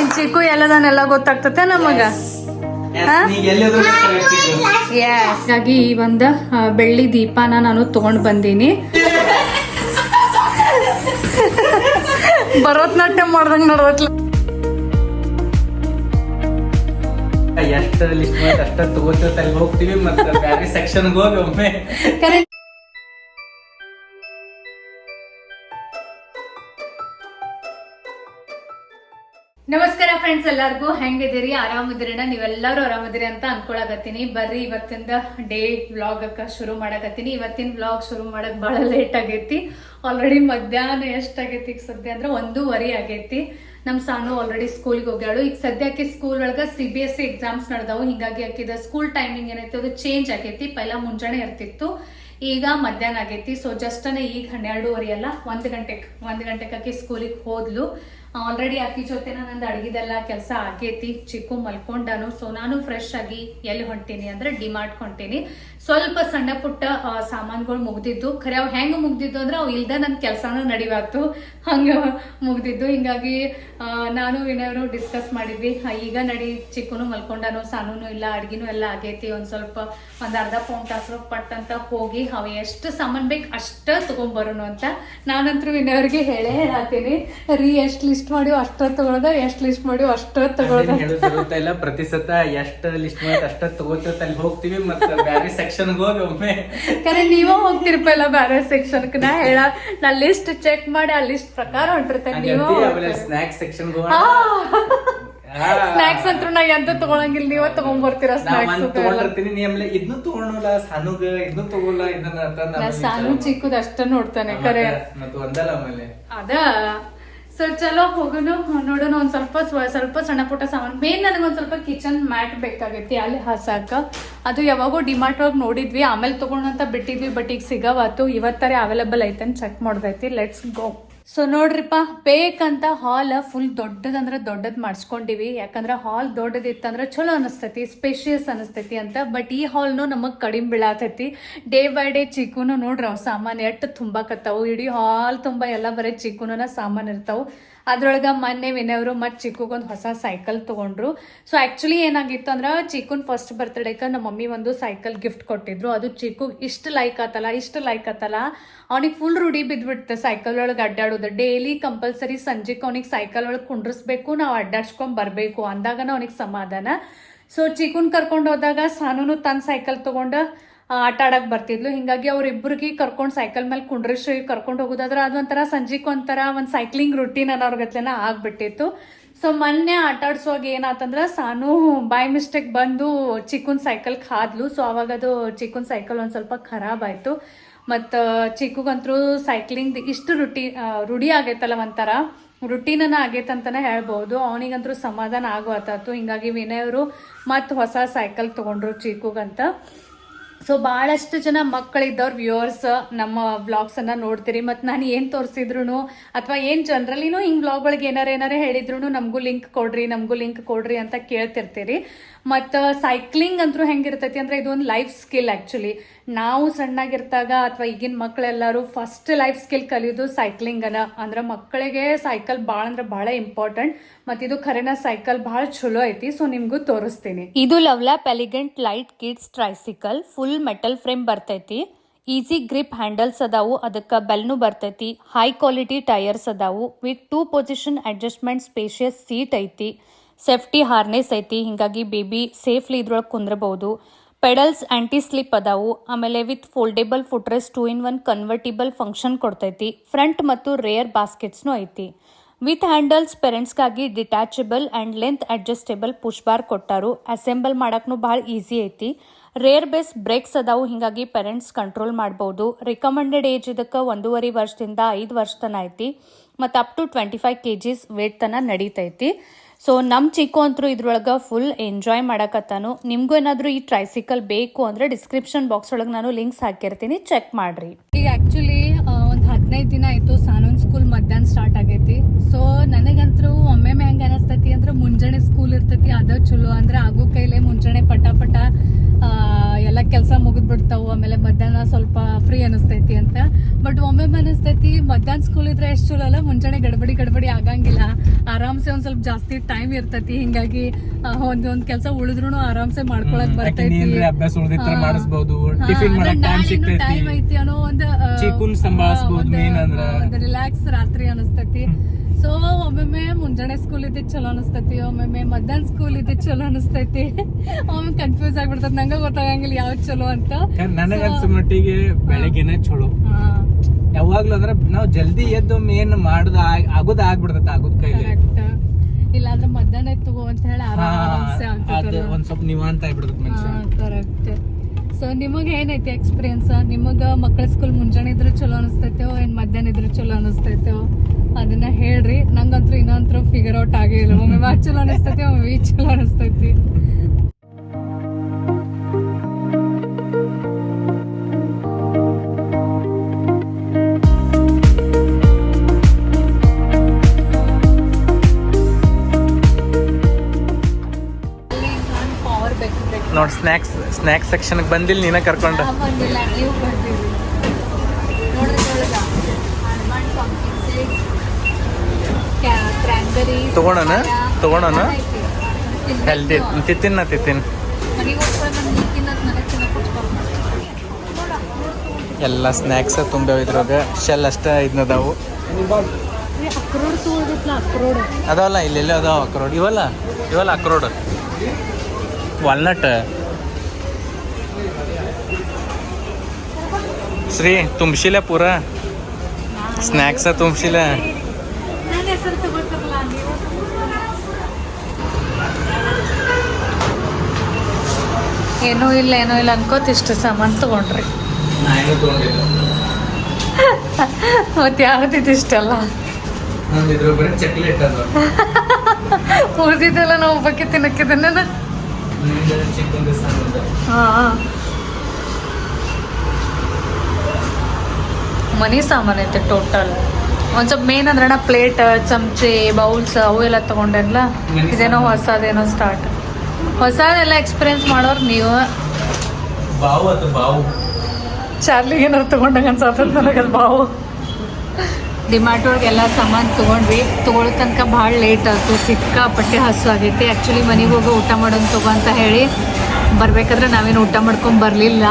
ಇನ್ ಚಿಕ್ಕು ಎಲ್ಲದನ್ನೆಲ್ಲ ಗೊತ್ತಾಗ್ತತೆ ನಮಗ? ಹಾಗಾಗಿ ಈ ಒಂದು ಬೆಳ್ಳಿ ದೀಪಾನ ನಾನು ತಗೊಂಡ್ ಬಂದೀನಿ. ಭರತನಾಟ್ಯ ಮಾಡ್ದಂಗ್ ನೋಡತ್ಲ ಎಷ್ಟು ಲಿಸ್ಟ್ ಮಾಡಿ ಅಷ್ಟ ತಗೋತಿರ್ತಾರೆ ಹೋಗ್ತೀವಿ ಮತ್ತೆ ಬ್ಯಾರೆ ಸೆಕ್ಷನ್ ಹೋಗಿ ಒಮ್ಮೆ. ನಮಸ್ಕಾರ ಫ್ರೆಂಡ್ಸ್ ಎಲ್ಲರಿಗೂ, ಹೆಂಗಿದ್ದೀರಿ? ಆರಾಮದಿರಿನ ನೀವೆಲ್ಲರೂ ಆರಾಮದಿರಿ ಅಂತ ಅನ್ಕೊಳಕತ್ತೀನಿ. ಬರ್ರಿ, ಇವತ್ತಿಂದ ಡೇ ವ್ಲಾಗ್ ಶುರು ಮಾಡಕತ್ತೀನಿ. ಇವತ್ತಿನ ವ್ಲಾಗ್ ಶುರು ಮಾಡಕ್ ಬಹಳ ಲೇಟ್ ಆಗೈತಿ. ಆಲ್ರೆಡಿ ಮಧ್ಯಾಹ್ನ ಎಷ್ಟಾಗೈತಿ ಈಗ ಸದ್ಯ ಅಂದ್ರೆ ಒಂದೂವರೆ ಆಗೈತಿ. ನಮ್ ಸಾನು ಆಲ್ರೆಡಿ ಸ್ಕೂಲ್ಗೆ ಹೋಗ್ಯಾಳು. ಈಗ ಸದ್ಯಕ್ಕೆ ಸ್ಕೂಲ್ ಒಳಗ C B S C exams ನಡೆದವು. ಹಿಂಗಾಗಿ ಆಕಿದ ಸ್ಕೂಲ್ ಟೈಮಿಂಗ್ ಏನೈತಿ, ಅದು ಚೇಂಜ್ ಆಗೈತಿ. ಪೈಲ ಮುಂಜಾನೆ ಇರ್ತಿತ್ತು ಈಗ ಮಧ್ಯಾಹ್ನ ಆಗೈತಿ. ಸೊ ಜಸ್ಟನೆ ಈಗ ಹನ್ನೆರಡೂವರೆ ಅಲ್ಲ, ಒಂದ್ ಗಂಟೆಗೆ ಒಂದ್ ಗಂಟೆಗೆ ಸ್ಕೂಲಿಗೆ ಹೋದ್ಲು. ಆಲ್ರೆಡಿ ಅಕ್ಕಿ ಜೊತೆ ನಂದು ಅಡ್ಗಿದೆಲ್ಲ ಕೆಲಸ ಆಗೈತಿ. ಚಿಕ್ಕು ಮಲ್ಕೊಂಡಾನು. ಸೊ ನಾನು ಫ್ರೆಶ್ ಆಗಿ ಎಲ್ಲಿ ಹೊಂಟೀನಿ ಅಂದ್ರೆ ಡಿಮಾರ್ಟ್ ಹೊಂಟೀನಿ ಸ್ವಲ್ಪ ಸಣ್ಣ ಪುಟ್ಟ ಸಾಮಾನುಗಳು ಮುಗ್ದಿದ್ದು. ಖರೆ ಅವು ಹೆಂಗ್ ಮುಗ್ದಿದ್ದು ಅಂದ್ರೆ ಅವು ಇಲ್ದ ನನ್ ಕೆಲಸನ ನಡಿವಾತು ಹಂಗ ಮುಗ್ದಿದ್ದು. ಹಿಂಗಾಗಿ ನಾನು ಏನಾದ್ರು ಡಿಸ್ಕಸ್ ಮಾಡಿದ್ವಿ. ಈಗ ನಡಿ, ಚಿಕ್ಕನು ಮಲ್ಕೊಂಡಾನು, ಸಾನೂನು ಇಲ್ಲ, ಅಡ್ಗಿನೂ ಎಲ್ಲ ಆಗೈತಿ. ಒಂದ್ ಸ್ವಲ್ಪ, ಒಂದ್ ಅರ್ಧ ಪೌಂಡ್ ತಾಸು ಪಟ್ಟಂತ ಹೋಗಿ ಅವ್ ಎಷ್ಟು ಸಾಮಾನ್ ಬೇಕು ಅಷ್ಟ ತಗೊಂಬರೋನು ಅಂತ ನಾನಂತೂ ಇನ್ನವ್ರಿಗೆ ಹೇಳೇ ಹೇಳತ್ತೀನಿ ರೀ, ಎಷ್ಟ್ ಲಿಸ್ಟ್ ಮಾಡಿವ್ ಅಷ್ಟ ತಗೊಳ್ದ ಎಷ್ಟ್ ಲಿಸ್ಟ್ ಮಾಡಿಯೋ ಅಷ್ಟ ತಗೊಳ್ದ. ಇಲ್ಲ ಪ್ರತಿ ಸತ ಎಷ್ಟ ಲಿಸ್ಟ್ ಮಾಡಿ ಅಷ್ಟ ತಗೋತಿರ್ತ ಅಲ್ಲಿ ಹೋಗ್ತೀವಿ ಮತ್ತೆ ಬ್ಯಾರೆ ಸೆಕ್ಷನ್ ಹೋಗಿ ಒಮ್ಮೆ. ಕರೆ ನೀವ ಹೋಗ್ತಿರ್ಪಲ್ಲ ಬೇರೆ ಸೆಕ್ಷನ್ ನಾ ಹೇಳ ನಾ ಲಿಸ್ಟ್ ಚೆಕ್ ಮಾಡಿ ಆ ಲಿಸ್ಟ್ ಪ್ರಕಾರ ಹೊಂಟಿರ್ತೇನೆ ನೀವು ಸ್ನಾಕ್ಸ್ ಸೆಕ್ಷನ್ ಸ್ನಾಕ್ಸ್ ಅಂತೂ ನಾ ಎಂತ ತಗೊಳಂಗಿಲ್ಲ ನೀವ ತಗೊಂಡ್ಬರ್ತೀರ ಸ್ನಾಕ್ಸ್ ತಗೊಂಡಿರ್ತೀನಿ ನೀ ಆಮೇಲೆ ಇದನ್ನು ತಗೊಳಲ್ಲ ಸಾನುಗ ಇದನ್ನು ತಗೊಲ್ಲ ಇದನ್ನ ಅಂತ ಸಾನು ಚಿಕ್ಕದ ಅಷ್ಟ ನೋಡ್ತಾನೆ ಕರೆ. ಮತ್ತೆ ಒಂದಲ್ಲ ಆಮೇಲೆ. ಅದ. ಸೊ ಚಲೋ ಹೋಗೋಣ ನೋಡೋಣ ಒಂದು ಸ್ವಲ್ಪ ಸ್ವ- ಸ್ವಲ್ಪ ಸಣ್ಣ ಪುಟ್ಟ ಸಾಮಾನು. ಮೇನ್ ನನಗೊಂದು ಸ್ವಲ್ಪ ಕಿಚನ್ ಮ್ಯಾಟ್ ಬೇಕಾಗೈತಿ ಅಲ್ಲಿ ಹಾಸಾಕ. ಅದು ಯಾವಾಗೋ ಡಿಮಾರ್ಟ್ ಒಳಗೆ ನೋಡಿದ್ವಿ, ಆಮೇಲೆ ತಗೊಂಡಂತ ಬಿಟ್ಟಿದ್ವಿ ಬಟ್ ಈಗ ಸಿಗವಾತು. ಇವತ್ತಾರೆ ಅವೈಲೇಬಲ್ ಐತನ್ ಚೆಕ್ ಮಾಡ್ದೈತಿ. ಲೆಟ್ಸ್ ಗೋ ಸೊ ನೋಡ್ರಿಪ್ಪ, ಬೇಕಂತ ಹಾಲ್ ಫುಲ್ ದೊಡ್ಡದಂದ್ರೆ ದೊಡ್ಡದ್ ಮಾಡಿಸ್ಕೊಂಡಿವಿ. ಯಾಕಂದ್ರೆ ಹಾಲ್ ದೊಡ್ಡದಿತ್ತಂದ್ರೆ ಚಲೋ ಅನಿಸ್ತೈತಿ ಸ್ಪೇಷಿಯಸ್ ಅನಿಸ್ತೈತಿ ಅಂತ. ಬಟ್ ಈ ಹಾಲ್ನು ನಮಗ್ ಕಡಿಮೆ ಬೀಳಾತೈತಿ. ಡೇ ಬೈ ಡೇ ಚಿಕ್ಕುನು ನೋಡ್ರಿ ಅವ್ ಸಾಮಾನ್ ಎಷ್ಟ್ ತುಂಬಾಕತ್ತಾವು ಇಡೀ ಹಾಲ್ ತುಂಬಾ ಎಲ್ಲ ಬರೀ ಚಿಕ್ಕುನ ಸಾಮಾನು ಇರ್ತಾವು. ಅದ್ರೊಳಗ ಮೊನ್ನೆ ವಿನಯವರು ಮತ್ತು ಚಿಕ್ಕುಗೊಂದು ಹೊಸ ಸೈಕಲ್ ತಗೊಂಡ್ರು. ಸೊ ಆಕ್ಚುಲಿ ಏನಾಗಿತ್ತು ಅಂದ್ರೆ ಚಿಕ್ಕುನ್ ಫಸ್ಟ್ ಬರ್ತ್ಡೇಕ ನಮ್ಮ ಮಮ್ಮಿ ಒಂದು ಸೈಕಲ್ ಗಿಫ್ಟ್ ಕೊಟ್ಟಿದ್ರು. ಅದು ಚಿಕ್ಕು ಇಷ್ಟ ಲೈಕ್ ಆತಲ್ಲ, ಇಷ್ಟ ಲೈಕ್ ಆತಲ್ಲ. ಅವನಿಗೆ ಫುಲ್ ರೂಢಿ ಬಿದ್ಬಿಡ್ತೆ ಸೈಕಲ್ ಒಳಗೆ ಅಡ್ಡಾಡೋದು. ಡೈಲಿ ಕಂಪಲ್ಸರಿ ಸಂಜೆಗೆ ಅವನಿಗೆ ಸೈಕಲ್ ಒಳಗೆ ಕುಂಡ್ರಿಸ್ಬೇಕು, ನಾವು ಅಡ್ಡಾಡ್ಸ್ಕೊಂಡು ಬರಬೇಕು ಅಂದಾಗನ ಅವನಿಗೆ ಸಮಾಧಾನ. ಸೊ ಚಿಕ್ಕನ್ ಕರ್ಕೊಂಡು ಹೋದಾಗ ಸಾನೂನು ತನ್ನ ಸೈಕಲ್ ತಗೊಂಡು ಆಟ ಆಡಕ್ ಬರ್ತಿದ್ಲು. ಹಿಂಗಾಗಿ ಅವ್ರಿಬ್ರಿಗೆ ಕರ್ಕೊಂಡು ಸೈಕಲ್ ಮೇಲೆ ಕುಂಡ್ರಿಸಿ ಕರ್ಕೊಂಡು ಹೋಗೋದಾದ್ರೆ ಅದೊಂಥರ ಸಂಜೆಗೆ ಒಂಥರ ಒಂದು ಸೈಕ್ಲಿಂಗ್ ರುಟೀನ್ ಅನ್ನೋರ್ಗತ್ಲೆನ ಆಗ್ಬಿಟ್ಟಿತ್ತು. ಸೊ ಮೊನ್ನೆ ಆಟ ಆಡ್ಸುವಾಗ ಏನಾತಂದ್ರ ಸಾನು ಬೈ ಮಿಸ್ಟೇಕ್ ಬಂದು ಚಿಕ್ಕನ್ ಸೈಕಲ್ ಕಾದ್ಲು ಸೊ ಅವಾಗ ಅದು ಚಿಕ್ಕನ್ ಸೈಕಲ್ ಒಂದು ಸ್ವಲ್ಪ ಖರಾಬ್ ಆಯ್ತು. ಮತ್ತು ಚಿಕ್ಕಗಂತರೂ ಸೈಕ್ಲಿಂಗ್ ಇಷ್ಟು ರುಟಿ ಆ, ರೂಢಿ ಆಗೈತಲ್ಲ ಒಂಥರ. ರುಟೀನನ ಅಂತಲೇ ಹೇಳ್ಬೋದು. ಅವನಿಗಂತರೂ ಸಮಾಧಾನ ಆಗುವತ್ತು ಹಿಂಗಾಗಿ ವಿನಯ್ ಅವರು ಮತ್ತೆ ಹೊಸ ಸೈಕಲ್ ತಗೊಂಡ್ರು ಚಿಕ್ಕಗಂತ. ಸೊ ಬಹಳಷ್ಟು ಜನ ಮಕ್ಕಳಿದ್ದವ್ರು ವ್ಯೂವರ್ಸ್ ನಮ್ಮ ವ್ಲಾಗ್ಸ್ ಅನ್ನ ನೋಡ್ತೀರಿ. ಮತ್ತು ನಾನು ಏನು ತೋರಿಸಿದ್ರು ಅಥವಾ ಏನು ಜನರಲಿನೂ ಹಿಂಗೆ ವ್ಲಾಗ್ಗಳಿಗೆ ಏನಾರ ಏನಾರ ಹೇಳಿದ್ರು ನಮಗೂ ಲಿಂಕ್ ಕೊಡ್ರಿ, ನಮಗೂ ಲಿಂಕ್ ಕೊಡ್ರಿ ಅಂತ ಕೇಳ್ತಿರ್ತೀರಿ. ಮತ್ತು ಸೈಕ್ಲಿಂಗ್ ಅಂತೂ ಹೆಂಗಿರ್ತೈತಿ ಅಂದ್ರೆ ಇದು ಒಂದು ಲೈಫ್ ಸ್ಕಿಲ್ ಆ್ಯಕ್ಚುಲಿ ನಾವು ಸಣ್ಣಾಗಿರ್ತಾಗ ಅಥವಾ ಈಗಿನ ಮಕ್ಕಳೆಲ್ಲರೂ ಫಸ್ಟ್ ಲೈಫ್ ಸ್ಕಿಲ್ ಕಲಿಯೋದು ಸೈಕ್ಲಿಂಗ್ ಅನ್ನ. ಅಂದ್ರೆ ಮಕ್ಕಳಿಗೆ ಸೈಕಲ್ ಭಾಳ ಅಂದ್ರೆ ಭಾಳ ಇಂಪಾರ್ಟೆಂಟ್ ಮತ್ತು ಇದು ಖರೇನ ಸೈಕಲ್ ಭಾಳ ಚಲೋ ಐತಿ ಸೊ ನಿಮಗೂ ತೋರಿಸ್ತೀನಿ. ಇದು LuvLap elegant light kids tricycle full metal frame ಬರ್ತೈತಿ. ಈಸಿ ಗ್ರಿಪ್ ಹ್ಯಾಂಡಲ್ಸ್ ಅದಾವು, ಅದಕ್ಕೆ ಬೆಲ್ನು ಬರ್ತೈತಿ. ಹೈ ಕ್ವಾಲಿಟಿ ಟೈರ್ಸ್ ಅದಾವು with two position adjustment spacious seat ಐತಿ. ಸೇಫ್ಟಿ ಹಾರ್ನೆಸ್ ಐತಿ, ಹಿಂಗಾಗಿ ಬೇಬಿ ಸೇಫ್ಲಿ ಇದ್ರೊಳಗೆ ಕುಂದ್ರಬಹುದು. ಪೆಡಲ್ಸ್ ಆಂಟಿ ಸ್ಲಿಪ್ ಅದಾವು, ಆಮೇಲೆ with foldable footrest two in one convertible function ಕೊಡ್ತೈತಿ. ಫ್ರಂಟ್ ಮತ್ತು ರೇರ್ ಬಾಸ್ಕೆಟ್ಸ್ನು ಐತಿ. With handles ಪೇರೆಂಟ್ಸ್ಗಾಗಿ detachable and length adjustable push bar ಕೊಟ್ಟಾರು. Assemble ಮಾಡೋಕ್ಕೂ ಭಾಳ ಈಸಿ ಐತಿ. ರೇರ್ ಬೇಸ್ ಬ್ರೇಕ್ಸ್ ಅದಾವು, ಹಿಂಗಾಗಿ ಪೇರೆಂಟ್ಸ್ ಕಂಟ್ರೋಲ್ ಮಾಡ್ಬೋದು. ರಿಕಮೆಂಡೆಡ್ ಏಜ್ ಇದಕ್ಕೆ ಒಂದೂವರೆ ವರ್ಷದಿಂದ ಐದು ವರ್ಷ ತನ ಐತಿ. ಮತ್ತು up to twenty five K Gs weight ತನ ನಡೀತೈತಿ. ಸೊ ನಮ್ಮ ಚಿಕ್ಕು ಅಂತೂ ಇದ್ರೊಳಗೆ ಫುಲ್ ಎಂಜಾಯ್ ಮಾಡಕತ್ತಾನು. ನಿಮಗೂ ಏನಾದರೂ ಈ ಟ್ರೈಸಿಕಲ್ ಬೇಕು ಅಂದರೆ ಡಿಸ್ಕ್ರಿಪ್ಷನ್ ಬಾಕ್ಸ್ ಒಳಗೆ ನಾನು ಲಿಂಕ್ಸ್ ಹಾಕಿರ್ತೀನಿ. ಚೆಕ್ ಮಾಡಿರಿ. ಈಗ ಆಕ್ಚುಲಿ ಒಂದು ಹದಿನೈದು ದಿನ ಆಯ್ತು ಸಾನೂನ್ ಸ್ಕೂಲ್ ಮಧ್ಯಾಹ್ನ ಸ್ಟಾರ್ಟ್ ಆಗೈತಿ. ಸೊ ನನಗಂತೂ ಒಮ್ಮೆಮ್ಮೆ ಹೆಂಗ ಅನಿಸ್ತೈತಿ ಅಂದ್ರೆ ಮುಂಜಾನೆ ಸ್ಕೂಲ್ ಇರ್ತೈತಿ ಅದ ಚಲೋ ಅಂದ್ರೆ ಆಗೋ ಕೈಲೇ ಮುಂಜಾನೆ ಪಟ ಪಟ ಎಲ್ಲ ಕೆಲಸ ಮುಗಿದ್ಬಿಡ್ತಾವು ಆಮೇಲೆ ಮಧ್ಯಾಹ್ನ ಸ್ವಲ್ಪ ಫ್ರೀ ಅನಿಸ್ತೈತಿ ಅಂತ. ಬಟ್ ಒಮ್ಮೆ ಅನಿಸ್ತೈತಿ ಮಧ್ಯಾಹ್ನ ಸ್ಕೂಲ್ ಇದ್ರೆ ಎಷ್ಟು ಚಲೋ ಅಲ್ಲ ಮುಂಜಾನೆ ಗಡಬಡಿ ಗಡಬಡಿ ಆಗಂಗಿಲ್ಲ. ಆರಾಮ್ಸೆ ಒಂದ್ ಸ್ವಲ್ಪ ಜಾಸ್ತಿ ಟೈಮ್ ಇರ್ತೈತಿ. ಹಿಂಗಾಗಿ ಒಂದೊಂದ್ ಒಂದ್ ಒಂದ್ ಕೆಲಸ ಉಳಿದ್ರು ಆರಾಮ್ಸೆ ಮಾಡ್ಕೊಳಕ್ ಬರ್ತೈತಿ. ಟೈಮ್ ಐತಿ ಅನ್ನೋ ಒಂದು ಒಂದು- ರಿಲ್ಯಾಕ್ಸ್ ರಾತ್ರಿ ಅನಿಸ್ತೈತಿ. ಸೊ ಒಮ್ಮೊಮ್ಮೆ ಮುಂಜಾನೆ ಸ್ಕೂಲ್ ಇದ್ದಿದ್ ಚಲೋ ಅನಿಸ್ತೈತಿ ಒಮ್ಮೊಮ್ಮೆ ಮಧ್ಯಾಹ್ನ ಸ್ಕೂಲ್ ಇದ್ದಿದ್ ಚಲೋ ಅನಿಸ್ತೈತಿ. ಒಮ್ಮೆ ಕನ್ಫ್ಯೂಸ್ ಆಗ್ಬಿಡ್ತದ ನಂಗ ಗೊತ್ತಾಗಂಗಿಲ್ಲ ಯಾವ್ದು ಚಲೋ ಅಂತ. ನನಗ So, ಅನ್ಸೋ ಮಟ್ಟಿಗೆ ಬೆಳಗ್ಗೆನೆ ಚಲೋ. ಯಾವಾಗ್ಲೂ ಅಂದ್ರೆ ನಾವ್ ಜಲ್ದಿ ಎದ್ದು ಮೇನ್ ಮಾಡುದ ಆಗುದ ಆಗ್ಬಿಡ್ತೈತಿ ಆಗುದ ಕೈಲಿ. ಇಲ್ಲಾಂದ್ರೆ ಮಧ್ಯಾಹ್ನ ತಗೋ ಅಂತ ಹೇಳಿ ಆರಾಮ್ ಒಂದ್ ಸ್ವಲ್ಪ ನಿವಾಂತ ಆಗ್ಬಿಡ್ತೈತಿ ಮನುಷ್ಯ. ಕರೆಕ್ಟ್ ಸೊ ನಿಮಗೆ ಏನೈತಿ ಎಕ್ಸ್ಪೀರಿಯನ್ಸ್ ನಿಮಗೆ ಮಕ್ಕಳ ಸ್ಕೂಲ್ ಮುಂಜಾನೆ ಇದ್ರೆ ಚಲೋ ಅನಿಸ್ತೈತೋ, ಏನ್ ಮಧ್ಯಾಹ್ನ ಇದ್ರೆ ಚಲೋ ಅನಿಸ್ತೈತೋ? ಅದನ್ನ ಹೇಳ್ರಿ. ನಂಗಂತೂ ಇನ್ನೊಂತ್ರ ಫಿಗರ್ ಔಟ್ ಆಗೇ ಇಲ್ಲ. ಒಮ್ಮೆ ಚಲೋ ಅನಿಸ್ತೈತಿ, ಒಮ್ಮೆ ಚಲೋ ಅನಿಸ್ತೈತಿ. ನೋಡ್ರಿ ಸ್ನ್ಯಾಕ್ಸ್ ಸೆಕ್ಷನ್ಗೆ ಬಂದಿಲ್ಲ ನೀನ ಕರ್ಕೊಂಡು ತಗೋಣ ತಗೋಣ ಹೆಲ್ದಿ ತಿತ್ತಿನ ತಿತ್ತಿನ ನೀ ಎಲ್ಲ ಸ್ನಾಕ್ಸ್ ತುಂಬ್ಯಾವ ಇದ್ರಾಗ ಶೆಲ್ ಅಷ್ಟ ಇದ್ನದಾವು. ಅದಾವಲ್ಲ ಇಲ್ಲೆಲ್ಲ ಅದಾವ ಅಕ್ರೋಡ್. ಇವಲ್ಲ ಇವಲ್ಲ ಅಕ್ರೋಡ್. ವಾಲ್ನಟ್ ಶ್ರೀ ತುಂಬಿಸಿಲ್ಲ ಪೂರ? ಸ್ನ್ಯಾಕ್ಸ ತುಂಬಿಸಿಲ್ಲ ಏನೂ ಇಲ್ಲ ಏನೂ ಇಲ್ಲ ಅನ್ಕೋತ ಇಷ್ಟು ಸಾಮಾನು ತಗೊಂಡ್ರಿ. ಮತ್ತೆ ಯಾವ್ದಿದ್ದು ಇಷ್ಟಲ್ಲ? ನಂದು ಇದ್ರ ಬರೀ ಚಕ್ಲೇಟ್ ಅದ. ಉಳಿದಿದ್ದೆಲ್ಲ ನಾವು ಬಗ್ಗೆ ತಿನ್ನಕ್ಕಿದ್ದೇನೆ ಹಾ ಹಾಂ. ಮನಿ ಸಾಮಾನು ಐತೆ ಟೋಟಲ್ ಒಂದು ಸ್ವಲ್ಪ ಮೇನ್ ಅಂದ್ರೆ ಪ್ಲೇಟ್ ಚಮಚೆ ಬೌಲ್ಸ್ ಅವು ಎಲ್ಲ ತಗೊಂಡೆಲ್ಲ ಇದೇನೋ. ಹೊಸದೇನೋ ಸ್ಟಾರ್ಟ್ ಹೊಸದೆಲ್ಲ ಎಕ್ಸ್ಪೀರಿಯನ್ಸ್ ಮಾಡೋರು ನೀವು. ಬಾವು ಅದು ಬಾವು. ಚಾರ್ಲಿಗೆ ಏನಾರು ತೊಗೊಂಡಂಗೆ ಅನ್ಸತ್ತ ನನಗದು ಬಾವು. ಡಿಮಾರ್ಟ್ ಒಳಗೆ ಎಲ್ಲ ಸಾಮಾನು ತೊಗೊಂಡ್ವಿ ತೊಗೊಳೋ ತನಕ ಭಾಳ ಲೇಟ್ ಆಯ್ತು ಸಿಕ್ಕಾಪಟ್ಟೆ ಹಸು ಆಗೈತಿ. ಆ್ಯಕ್ಚುಲಿ ಮನೆಗೆ ಹೋಗಿ ಊಟ ಮಾಡೋಣ ತಗೋ ಅಂತ ಹೇಳಿ ಬರಬೇಕಾದ್ರೆ ನಾವೇನು ಊಟ ಮಾಡ್ಕೊಂಡು ಬರಲಿಲ್ಲ.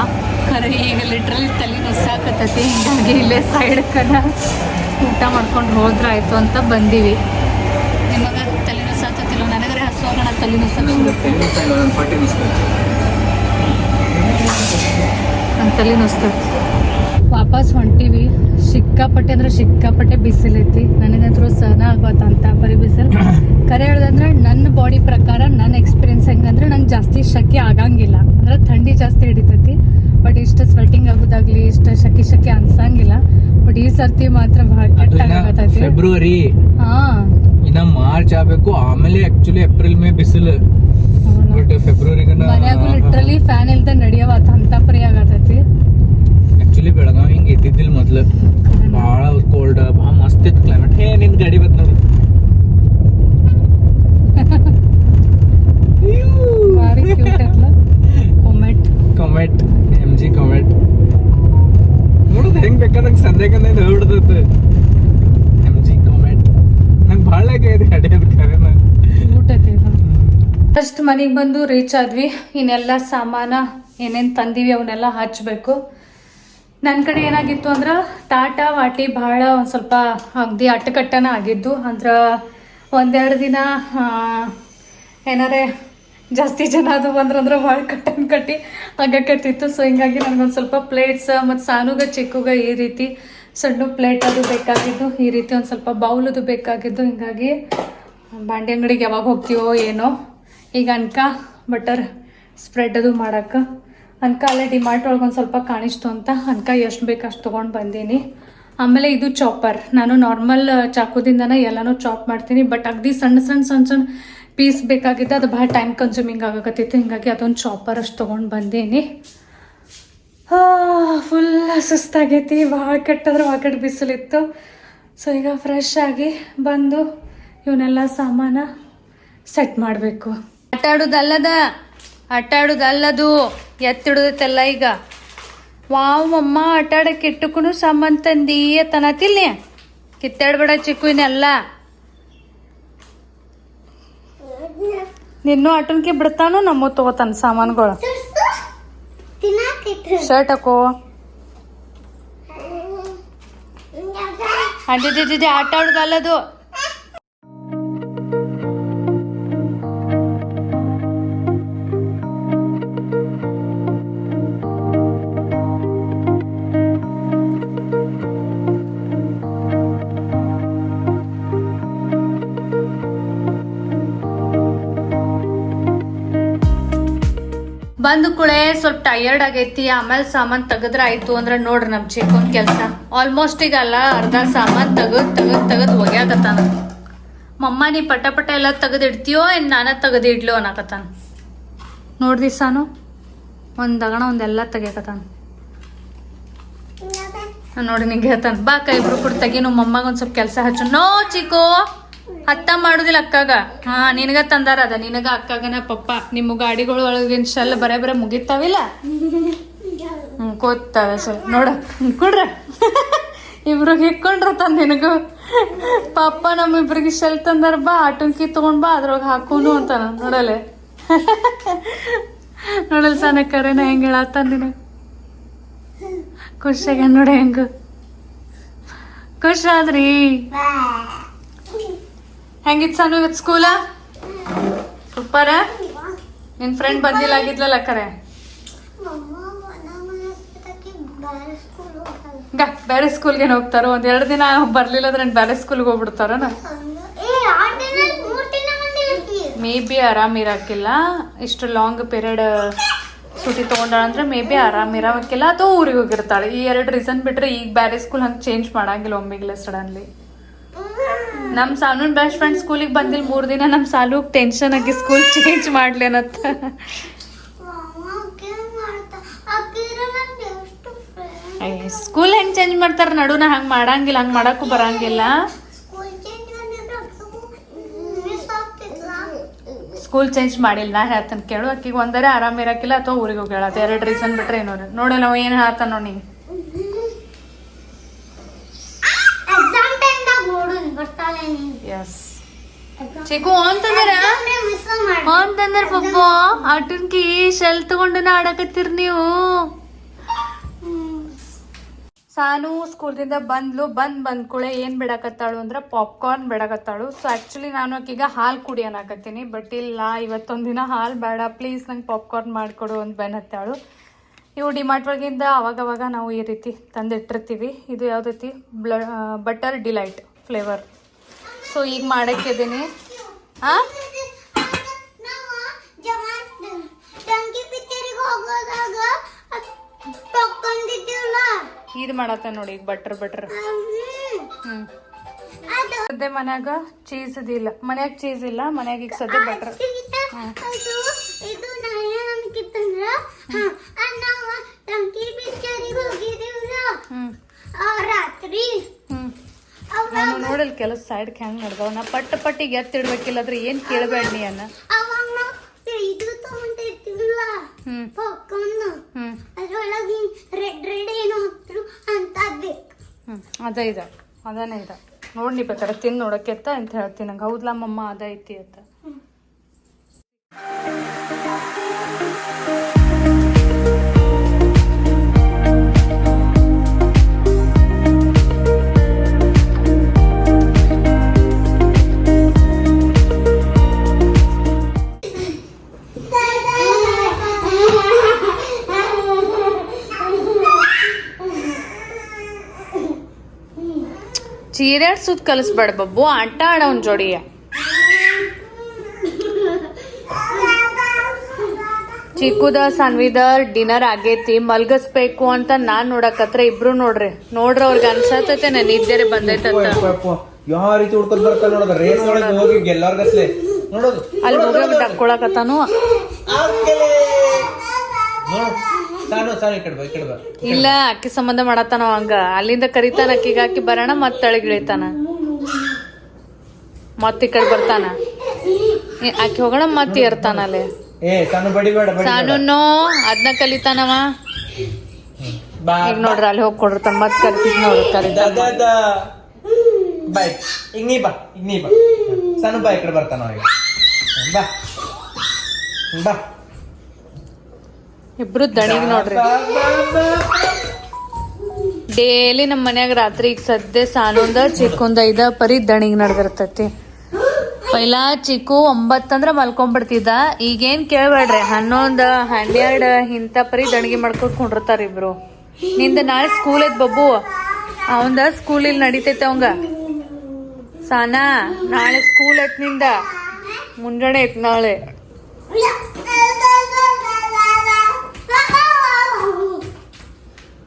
ಖರೆ ಈಗ ಲಿಟ್ರಲಿ ತಲೆ ನುಸ್ಸಾಕತ್ತೈತಿ. ಹಿಂಗಾಗಿ ಇಲ್ಲೇ ಸೈಡ್ ಕನ ಊಟ ಮಾಡ್ಕೊಂಡು ಹೋದ್ರೆ ಆಯಿತು ಅಂತ ಬಂದೀವಿ. ನಿಮಗೆ ತಲೆ ನುಸಾಕತ್ತಿಲ್ಲ ನನಗರೆ ಹಸು ಆಗೋಣ ತಲೆ ನನ್ನ ತಲೆ ನುಸ್ತೈತಿ ವಾಪಸ್ ಹೊಂಟೀವಿ. ಸಿಕ್ಕಾಪಟ್ಟೆ ಅಂದ್ರೆ ಸಿಕ್ಕಾಪಟ್ಟೆ ಬಿಸಿಲೈತಿ ನನಗಂತೂ ಸಹನ ಆಗೋತ್ ಅಂತ ಬರೀ ಬಿಸಿಲು. ಕರೆ ಹೇಳ್ದಂದ್ರೆ ನನ್ನ ಬಾಡಿ ಪ್ರಕಾರ ನನ್ನ ಎಕ್ಸ್ಪೀರಿಯನ್ಸ್ ಹೆಂಗಂದ್ರೆ ನಂಗೆ ಜಾಸ್ತಿ ಶಕೆ ಆಗಂಗಿಲ್ಲ. ಅಂದ್ರೆ ಥಂಡಿ ಜಾಸ್ತಿ ಹಿಡಿತೈತಿ. ಬಟ್ ಇಷ್ಟು ಸ್ವೆಟಿಂಗ್ ಆಗೋದಾಗ್ಲಿ ಇಷ್ಟು ಶಕಿ ಶಕಿ ಅನ್ಸಂಗಿಲ್ಲ. ಬಟ್ ಈ ಸರ್ತಿ ಮಾತ್ರ ಭಾಳ ಕೆಟ್ಟ ಫೆಬ್ರವರಿ ಹಾ. ಇನ್ನ ಮಾರ್ಚ್ ಆಗ್ಬೇಕು. ಆಮೇಲೆ ಆಕ್ಚುಲಿ ಏಪ್ರಿಲ್ ಮೇ ಬಿಸಿಲು. ಬಟ್ ಫೆಬ್ರವರಿಗನ ಮನ್ಯಾಗೂ ಲಿಟ್ರಲಿ ಫ್ಯಾನ್ ಇಲ್ದ ನಡೆಯವ ಅಂತ ಪರಿ ಆಗತೈತಿ ಆಕ್ಚುಲಿ ಬೆಳಗಾವಿ ಹಿಂಗ್ ಇದ್ದಿದ್ದಿಲ್ಲ ಮೊದ್ಲು ಭಾಳ ಕೋಲ್ಡ್ ಭಾಳ ಮಸ್ತ್ ಇತ್ತು ಕ್ಲೈಮೇಟ್ ಹೇ ನಿನ್ ಗಾಡಿ ಬತ್ ನೋಡು ಭಾರಿ ಕ್ಯೂಟ್ ಐತ್ಲ ಒಮೆಟ್ ಕಮೆಟ್ ಎಂ ಜಿ ಕಮೆಟ್ ನೋಡುದು ಹೆಂಗ್ ಬೇಕಾದಂಗ ಸಂದೇಹನ ಹೇಳ್ಬಿಡ್ತೈತೆ ಎಂ ಜಿ ಕಮೆಟ್ ನಂಗೆ ಭಾಳ ಆಗೈತಿ ಗಾಡಿ ಅದು ಖರೇನ ಫಸ್ಟ್ ಮನೆಗೆ ಬಂದು ರೀಚ್ ಆದ್ವಿ. ಇನ್ನೆಲ್ಲ ಸಾಮಾನ ಏನೇನು ತಂದೀವಿ ಅವನ್ನೆಲ್ಲ ಹಚ್ಚಬೇಕು ನನ್ನ ಕಡೆ ಏನಾಗಿತ್ತು ಅಂದ್ರೆ ತಾಟ ವಾಟಿ ಭಾಳ ಒಂದು ಸ್ವಲ್ಪ ಅಗ್ದಿ ಅಟ್ಟಕಟ್ಟನ ಆಗಿದ್ದು. ಅಂದ್ರೆ ಒಂದೆರಡು ದಿನ ಏನಾರೇ ಜಾಸ್ತಿ ಜನ ಅದು ಬಂದ್ರಂದ್ರೆ ಭಾಳ ಕಟ್ಟನ್ ಕಟ್ಟಿ ಆಗಕತ್ತಿತ್ತು ಸೊ ಹಿಂಗಾಗಿ ನನಗೊಂದು ಸ್ವಲ್ಪ ಪ್ಲೇಟ್ಸ್ ಮತ್ತು ಸಾನುಗ ಚಿಕ್ಕುಗ ಈ ರೀತಿ ಸಣ್ಣ ಪ್ಲೇಟ್ ಅದು ಬೇಕಾಗಿದ್ದು. ಈ ರೀತಿ ಒಂದು ಸ್ವಲ್ಪ ಬೌಲದು ಬೇಕಾಗಿದ್ದು. ಹಿಂಗಾಗಿ ಬಾಂಡೆ ಅಂಗಡಿಗೆ ಯಾವಾಗ ಹೋಗ್ತೀವೋ ಏನೋ. ಈಗ ಅನ್ಕ ಬಟರ್ ಸ್ಪ್ರೆಡ್ ಅದು ಮಾಡಕ್ಕೆ ಅನ್ಕ ಅಲ್ಲೇ ಡಿಮಾರ್ಟ್ ಒಳಗೆ ಒಂದು ಸ್ವಲ್ಪ ಕಾಣಿಸ್ತು ಅಂತ. ಅನ್ಕ ಎಷ್ಟು ಬೇಕು ಅಷ್ಟು ತೊಗೊಂಡು ಬಂದೀನಿ. ಆಮೇಲೆ ಇದು ಚಾಪರ್ ನಾನು ನಾರ್ಮಲ್ ಚಾಕುದಿಂದನೇ ಎಲ್ಲನೂ ಚಾಪ್ ಮಾಡ್ತೀನಿ. ಬಟ್ ಅಗದಿ ಸಣ್ಣ ಸಣ್ಣ ಸಣ್ಣ ಸಣ್ಣ ಪೀಸ್ ಬೇಕಾಗಿದ್ದೆ ಅದು ಭಾಳ ಟೈಮ್ ಕನ್ಸ್ಯೂಮಿಂಗ್ ಆಗಕತ್ತಿತ್ತು ಹಿಂಗಾಗಿ ಅದೊಂದು ಚಾಪರ್ ಅಷ್ಟು ತೊಗೊಂಡು ಬಂದೀನಿ. ಫುಲ್ ಸುಸ್ತಾಗೈತಿ. ಭಾಳ ಕೆಟ್ಟದ್ರೆ ಕೆಟ್ಟ ಬಿಸಿಲಿತ್ತು. ಸೊ ಈಗ ಫ್ರೆಶ್ ಆಗಿ ಬಂದು ಇವನ್ನೆಲ್ಲ ಸಾಮಾನ ಸೆಟ್ ಮಾಡಬೇಕು. ಆಟ ಆಟಾಡುದಲ್ಲದು ಆಟ ಆಡೋದಲ್ಲದು ಎತ್ತಿಡೋದೈತೆಲ್ಲ ಈಗ. ವಾವ್ ಅಮ್ಮ ಆಟ ಆಡಕ್ಕೆ ಇಟ್ಟುಕುನು ಸಾಮಾನ್ ತಂದಿ ತನತಿಲ್ಲ ಕಿತ್ತಾಡ್ಬೇಡ ಚಿಕ್ಕು ಇನ್ನೆಲ್ಲ. ನಿನ್ನೂ ಆಟನ್ಕೆ ಬಿಡ್ತಾನು ನಮ್ಮ ತಗೋತಾನ ಸಾಮಾನುಗಳು. ಶರ್ಟ್ ಹಾಕೋ. ಅಜ್ಜಿ ಆಟ ಆಡುದಲ್ಲದು ಬಂದು ಕುಳೆ ಸ್ವಲ್ಪ ಟೈರ್ಡ್ ಆಗೈತಿ. ಆಮೇಲೆ ಸಾಮಾನ್ ತೆಗದ್ರ ಆಯ್ತು ಅಂದ್ರೆ ನೋಡ್ರಿ ನಮ್ ಚಿಕ್ಕೊಂದ್ ಕೆಲ್ಸ. ಆಲ್ಮೋಸ್ಟ್ ಈಗ ಅಲ್ಲ, ಅರ್ಧ ಸಾಮಾನ್ ತೆಗದ್ ತೆಗದ್ ತೆಗದ್ ಒಗ್ಯಾಕತ್ತಾನ. ಮಮ್ಮ, ನೀ ಪಟ ಪಟ ಎಲ್ಲ ತೆಗೆದಿಡ್ತೀಯೋ ಏನು ನಾನ ತೆಗದಿಡ್ಲೋ ಅನ್ನಕತ್ತಾನ. ನೋಡ್ದಿ ಸಾನು, ಒಂದ್ ದಗಣ ಒಂದೆಲ್ಲ ತೆಗಿಯಕತ್ತಾನ. ನೋಡಿ ನಿಂಗೆ ಹೇಳ್ತಾನ, ಬಾ ಕೈ ಇಬ್ರು ಕೂಡ ತೆಗಿ ನಮ್ಮ ಮಮ್ಮಗ ಒಂದ್ ಸ್ವಲ್ಪ ಕೆಲಸ ಹಚ್ಚು. ನೋ ಚಿಕ್ಕು! ಹತ್ತ ಮಾಡುದಿಲ್ಲ ಅಕ್ಕಾಗ. ಹಾ, ನಿನಗ ತಂದಾರ ಅದ. ನಿನಗ ಅಕ್ಕಾಗನ ಪಪ್ಪ. ನಿಮ್ಮ ಗಾಡಿಗಳು ಒಳಗಿನ ಶಲ್ ಬರೇ ಬರೇ ಮುಗಿತಾವಿಲ್ಲ? ಹ್ಮ್ ಕೂತಾವ ಸರ್. ನೋಡ, ಕುಡ್ರ. ಇಬ್ರಿಗೆ ಹಿಕ್ಕೊಂಡ್ರ ತಂದ ನಿನಗೂ. ಪಪ್ಪ ನಮ್ಮಿಬ್ರಿಗೆ ಶೆಲ್ ತಂದಾರ ಬಾ, ಆಟಂಕಿ ತಗೊಂಡ್ ಬಾ, ಅದ್ರೊಳಗೆ ಹಾಕೋನು ಅಂತಾನ. ನೋಡಲೆ. ನೋಡಲ್ ಸನ ಕರೆನ ಹೆಂಗ ಹೇಳತ್ತಾನ ನಿನಗ? ಖುಷಿಯಾಗ ನೋಡ ಹೆಂಗ. ಖುಷಿ ಆದ್ರಿ ಹೆಂಗಿತ್ ಸಾನು ಇವತ್ತು ಸ್ಕೂಲ? ಸೂಪರ? ನಿನ್ ಫ್ರೆಂಡ್ ಬಂದಿಲ್ಲ ಆಗಿದ್ಲಲ್ಲ ಕರೆ? ಗ, ಬೇರೆ ಸ್ಕೂಲ್ಗೆ ಹೋಗ್ತಾರೋ? ಒಂದ್ ಎರಡು ದಿನ ಬರ್ಲಿಲ್ಲ ಅಂದ್ರೆ ಬೇರೆ ಸ್ಕೂಲ್ಗೆ ಹೋಗ್ಬಿಡ್ತಾರನ ಮೇ ಬಿ ಆರಾಮ್ ಇರಾಕಿಲ್ಲ. ಇಷ್ಟು ಲಾಂಗ್ ಪೀರಿಯಡ್ ಸುಟಿ ತಗೊಂಡಾಳ ಅಂದ್ರೆ ಮೇ ಬಿ ಆರಾಮ್ ಇರಾಕಿಲ್ಲ. ಅಥವಾ ಊರಿಗೆ ಹೋಗಿರ್ತಾಳೆ. ಈ ಎರಡು ರೀಸನ್ ಬಿಟ್ರೆ ಈಗ ಬೇರೆ ಸ್ಕೂಲ್ ಹಂಗೆ ಚೇಂಜ್ ಮಾಡಂಗಿಲ್ಲ ಒಮ್ಮಿಗ್ಲೆ ಸಡನ್ಲಿ ನಮ್ ಸಾಲೂನ್ ಬೆಸ್ಟ್ ಫ್ರೆಂಡ್ ಸ್ಕೂಲಿಗೆ ಬಂದಿಲ್ಲ ಮೂರು ದಿನ ನಮ್ಮ ಸಾಲು ಟೆನ್ಷನ್ ಆಗಿ ಸ್ಕೂಲ್ ಚೇಂಜ್ ಮಾಡ್ಲೇನತ್ತ ಸ್ಕೂಲ್ ಹೆಂಗ್ ಚೇಂಜ್ ಮಾಡ್ತಾರ ನಡುನ ಹಂಗ್ ಮಾಡಂಗಿಲ್ಲ, ಹಂಗ್ ಮಾಡಕ್ಕೂ ಬರಂಗಿಲ್ಲ. ಸ್ಕೂಲ್ ಚೇಂಜ್ ಮಾಡಿಲ್ಲ ನಾ ಹೇಳ್ತಾನೆ ಕೇಳು. ಆಕಿಗೆ ಒಂದರೆ ಆರಾಮ ಇರಕ್ಕಿಲ್ಲ ಅಥವಾ ಊರಿಗೆ ಹೋಗಿ ಹೇಳತ್ತೆ ಎರಡು ರೀಸನ್ ಬಿಟ್ರೆ ಏನೋ ನೋಡಿ ನಾವು ಏನು ಹೇಳ್ತಾನೋ ನೋಡಿ ಎಕ್ಸಾಮ್ ಟೈಮ್ದಾಗ ನೋಡುನ್ ಬರ್ತಾಳೆ ನೀನು ಎಸ್ ಚಿಕ್ಕು ಅಂತಂದ್ರ ತಂದರ? ಓನ್ ತಂದರ ಪಪ್ಪ ಆಟನ್ಕಿ ಶೆಲ್ ತಗೊಂಡನ ಆಡಕತ್ತೀರಿ ನೀವು. ಸಾನು ಸ್ಕೂಲ್ದಿಂದ ಬಂದ್ಲು ಬಂದ್ ಬಂದ್ ಕೂಳೆ ಏನ್ ಬಿಡಕತ್ತಾಳು ಅಂದ್ರೆ ಪಾಪ್ಕಾರ್ನ್ ಬಿಡಕತ್ತಾಳು. ಸೊ ಆಕ್ಚುಲಿ ನಾನು ಆಕಿಗ ಹಾಲು ಕುಡಿ ಅನ್ನಕತ್ತೀನಿ ಬಟ್ ಇಲ್ಲ ಇವತ್ತೊಂದು ದಿನ ಹಾಲು ಬೇಡ ಪ್ಲೀಸ್ ನಂಗೆ ಪಾಪ್ಕಾರ್ನ್ ಮಾಡಿಕೊಡು ಅಂತ ಬೆನ್ ಹತ್ತಾಳು. ಇವು ಡಿಮಾರ್ಟ್ ಒಳಗಿಂದ ಅವಾಗವಾಗ ಅವಾಗ ನಾವು ಈ ರೀತಿ ತಂದಿಟ್ಟಿರ್ತೀವಿ. ಇದು ಯಾವ್ದೈತಿ ಬ್ಲ ಬಟರ್ ಡಿಲೈಟ್ ಫ್ಲೇವರ್ ಸೊ ಈಗ ಮಾಡಕ್ಕಿದ್ದೀನಿ ಇದು ಮಾಡತ್ತ ನೋಡಿ ಈಗ ಬಟ್ರ್ ಬಟ್ರ್ ಹ್ಮ್. ಸದ್ಯ ಮನ್ಯಾಗ ಚೀಸ್ ಇಲ್ಲ ಮನ್ಯಾಗ ಚೀಸ್ ಇಲ್ಲ ಮನ್ಯಾಗ ಈಗ ಸದ್ಯ ಬಟ್ರ್ ಇದು ನಾನು ಅನ್ಕಿತ್ತಂದ್ರ ನಾವು ಟಂಕಿ ಪಿಕ್ಚರಿಗೆ ಹೋಗಿದ್ದೀವಲ್ಲ ಹ್ಮ್ ಆ ರಾತ್ರಿ ಹ್ಮ್ ಅವಾಗ ನಾನು ನೋಡಲ್ ಕೆಲಸ ಸೈಡ್ ಹೆಂಗ್ ನಡ್ದವ ನಾ ಪಟ್ಟ ಪಟ್ಟಿಗೆ ಎತ್ತಿಡ್ಬೇಕಿಲ್ಲದ್ರೆ ಏನ್ ಕೇಳಬೇಡ ನೀ ಅನ್ನ. ಅದ ಇದ ಅದನೇ ಇದ. ನೋಡ್ನಿ ತಿನ್ ತಿಂದು ನೋಡಕ್ಕೆತ್ತ ಅಂತ ಹೇಳ್ತೀನಿ. ನಂಗೆ ಹೌದ್ಲಾ ಮಮ್ಮ ಅದ ಐತಿ ಅಂತ. ಚೀರಾಡ್ಸುದ್ ಕಲಿಸ್ಬೇಡ ಬಬ್ಬು ಆಟ ಆಡೋನ್ ಜೋಡಿ. ಚಿಕ್ಕುದ ಸನ್ವಿದ ಡಿನ್ನರ್ ಆಗೈತಿ ಮಲ್ಗಸ್ಬೇಕು ಅಂತ ನಾನ್ ನೋಡಕತ್ರ ಇಬ್ರು ನೋಡ್ರಿ. ನೋಡ್ರಿ ಅವ್ರಿಗೆ ಅನ್ಸತೈತೆ ನಾನು ನಿದ್ದೆ ಬಂದೈತಂತ. ಯಾವ ರೀತಿ ಹುಡ್ಕೊಂಡ್ ಬರ್ತಾನ ನೋಡೋದು? ರೇಸ್ ಒಳಗೆ ಹೋಗಿ ಗೆಲ್ಲೋರ್ಗಸ್ಲೆ ನೋಡೋದು? ಅಲ್ಲಿ ಹೋಗಿ ಡಕ್ಕೊಳಕತ್ತಾನು ಇಲ್ಲ ಅಕ್ಕಿ ಸಂಬಂಧ ಮಾಡತ್ತಾನ ಹಂಗ. ಅಲ್ಲಿಂದ ಕರಿತಾನ ಅಕ್ಕಿಗೆ ಹಾಕಿ ಬರೋಣ ಮತ್ ತಳಗ್ ಇಳಿತಾನ. ಮತ್ ಈ ಕಡೆ ಬರ್ತಾನ. ಅಕ್ಕಿ ಹೋಗೋಣ ಮತ್ ಏರ್ತಾನ ಅಲ್ಲಿ. ಏ ಸಾನು ಬಡಿಬೇಡ ಬಡಿ ಸಾನು ಅದನ್ನ ಕಲಿತಾನವ. ಈಗ ನೋಡ್ರಿ ಅಲ್ಲಿ ಹೋಗಿ ಕೊಡಿರ್ತಾನ ಮತ್ ಕರಿತೀನಿ. ನೋಡ್ರಿ ಕರಿತ ಬಾಯ್ ಈಗ ನೀ ಬಾ ಈಗ ನೀ ಬಾ. ಸಣ್ಣ ಬಾ ಈ ಕಡೆ ಬರ್ತಾನ ಈಗ ಬಾ ಬಾ. ಇಬ್ರು ದಣಿಗ್ ನೋಡ್ರಿ. ಡೇಲಿ ನಮ್ಮ ಮನ್ಯಾಗ ರಾತ್ರಿ ಈಗ ಸದ್ಯ ಸಾನೊಂದ, ಚಿಕ್ಕೊಂದ, ಐದ ಪರಿ ದಣಿಗ್ ನಡೆದಿರ್ತೈತಿ. ಪೈಲಾ ಚಿಕ್ಕು ಒಂಬತ್ತಂದ್ರ ಮಲ್ಕೊಂಡ್ಬಿಡ್ತಿದ್ದ ಈಗೇನ್ ಕೇಳ್ಬೇಡ್ರಿ ಹನ್ನೊಂದು, ಹನ್ನೆರಡ್ ಇಂಥ ಪರಿ ದಣಿಗೆ ಮಾಡ್ಕೊಂಡ್ ಕುಂಡಿರ್ತಾರ ಇಬ್ರು. ನಿಂದ ನಾಳೆ ಸ್ಕೂಲ್ ಐತ್ ಬಬ್ಬು. ಅವಂದ ಸ್ಕೂಲ್ ಇಲ್ಲಿ ನಡೀತೈತೆ ಅವಂಗ. ಸಾನಾ, ನಾಳೆ ಸ್ಕೂಲ್ ಐತ್ನಿಂದ. ಮುಂಜಾನೆ ಐತ್ ನಾಳೆ.